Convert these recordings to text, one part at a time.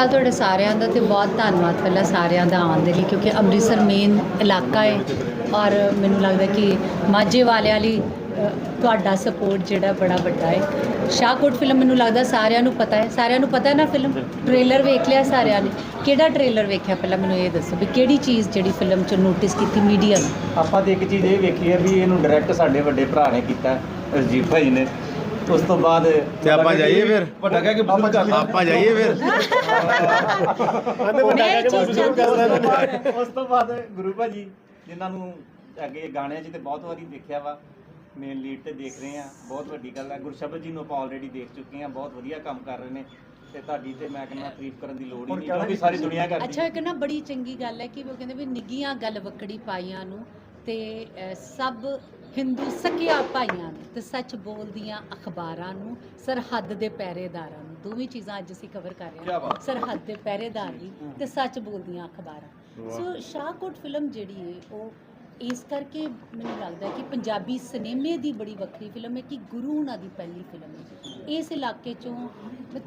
ਅਕਾਲ ਤੁਹਾਡੇ ਸਾਰਿਆਂ ਦਾ ਤੇ ਬਹੁਤ ਧੰਨਵਾਦ ਪਹਿਲਾਂ ਸਾਰਿਆਂ ਦਾ ਆਉਣ ਦੇ ਲਈ, ਕਿਉਂਕਿ ਅੰਮ੍ਰਿਤਸਰ ਮੇਨ ਇਲਾਕਾ ਹੈ ਔਰ ਮੈਨੂੰ ਲੱਗਦਾ ਕਿ ਮਾਝੇ ਵਾਲਿਆਂ ਲਈ ਤੁਹਾਡਾ ਸਪੋਰਟ ਜਿਹੜਾ ਬੜਾ ਵੱਡਾ ਹੈ। ਸ਼ਾਹਕੋਟ ਫਿਲਮ ਮੈਨੂੰ ਲੱਗਦਾ ਸਾਰਿਆਂ ਨੂੰ ਪਤਾ ਹੈ। ਸਾਰਿਆਂ ਨੂੰ ਪਤਾ ਹੈ ਨਾ ਫਿਲਮ ਟ੍ਰੇਲਰ ਵੇਖ ਲਿਆ ਸਾਰਿਆਂ ਨੇ। ਕਿਹੜਾ ਟ੍ਰੇਲਰ ਵੇਖਿਆ ਪਹਿਲਾਂ ਮੈਨੂੰ ਇਹ ਦੱਸੋ ਵੀ ਕਿਹੜੀ ਚੀਜ਼ ਜਿਹੜੀ ਫਿਲਮ 'ਚ ਨੋਟਿਸ ਕੀਤੀ ਮੀਡੀਆ ਨੇ? ਆਪਾਂ ਤੇ ਇੱਕ ਚੀਜ਼ ਇਹ ਵੇਖੀ ਹੈ ਵੀ ਇਹਨੂੰ ਡਾਇਰੈਕਟ ਸਾਡੇ ਵੱਡੇ ਭਰਾ ਨੇ ਕੀਤਾ ਰਜੀਤ ਭਾਈ ਨੇ। ਉਸ ਤੋਂ ਬਾਅਦ ਤੇ ਆਪਾਂ ਜਾਈਏ ਫਿਰ? ਵੱਡਾ ਕਹਿ ਕੇ ਬਜ਼ੁਰਗ ਕਰ ਆਪਾਂ ਜਾਈਏ ਫਿਰ ਮੈਂ ਇਹ ਚੀਜ਼ ਚਾਹੁੰਦੀ ਸੀ। ਉਸ ਤੋਂ ਬਾਅਦ ਗੁਰੂ ਭਾਜੀ ਜਿਨ੍ਹਾਂ ਨੂੰ ਅੱਗੇ ਗਾਣਿਆਂ 'ਚ ਤੇ ਬਹੁਤ ਵਾਰੀ ਦੇਖਿਆ ਵਾ ਮੇਨ ਲੀਡ ਤੇ ਦੇਖ ਰਹੇ ਆ ਬਹੁਤ ਵੱਡੀ ਗੱਲ ਹੈ ਗੁਰਸ਼ਬਦ ਜੀ ਨੂੰ ਆਪਾਂ ਆਲਰੇਡੀ ਦੇਖ ਚੁੱਕੇ ਆ ਬਹੁਤ ਵਧੀਆ ਕੰਮ ਕਰ ਰਹੇ ਨੇ। ਤੇ ਤੁਹਾਡੀ ਤੇ ਮੈਂ ਕਹਿੰਦਾ ਤਾਰੀਫ ਕਰਨ ਦੀ ਲੋੜ ਹੀ ਨਹੀਂ ਕਿਉਂਕਿ ਸਾਰੀ ਦੁਨੀਆ ਕਰਦੀ ਅੱਛਾ ਇੱਕ ਨਾ ਬੜੀ ਚੰਗੀ ਗੱਲ ਹੈ ਕਿ ਉਹ ਕਹਿੰਦੇ ਵੀ ਨਿੱਗੀਆਂ ਗੱਲ ਵਕੜੀ ਪਾਈਆਂ ਨੂੰ ਤੇ ਸਭ ਹਿੰਦੂ ਸਕਿਆ ਭਾਈਆਂ ਨੂੰ ਤੇ ਸੱਚ ਬੋਲਦੀਆਂ ਅਖਬਾਰਾਂ ਨੂੰ ਸਰਹੱਦ ਦੇ ਪਹਿਰੇਦਾਰਾਂ ਨੂੰ। ਦੋਵੇਂ ਚੀਜ਼ਾਂ ਅੱਜ ਅਸੀਂ ਕਵਰ ਕਰ ਰਹੇ ਹਾਂ। ਸਰਹੱਦ ਦੇ ਪਹਿਰੇਦਾਰ ਵੀ ਤੇ ਸੱਚ ਬੋਲਦੀਆਂ ਅਖਬਾਰਾਂ। ਸੋ ਸ਼ਾਹਕੋਟ ਫਿਲਮ ਜਿਹੜੀ ਹੈ ਉਹ ਇਸ ਕਰਕੇ ਮੈਨੂੰ ਲੱਗਦਾ ਕਿ ਪੰਜਾਬੀ ਸਿਨੇਮੇ ਦੀ ਬੜੀ ਵੱਖਰੀ ਫਿਲਮ ਹੈ ਕਿ ਗੁਰੂ ਉਹਨਾਂ ਦੀ ਪਹਿਲੀ ਫਿਲਮ ਹੈ। ਇਸ ਇਲਾਕੇ ਚੋਂ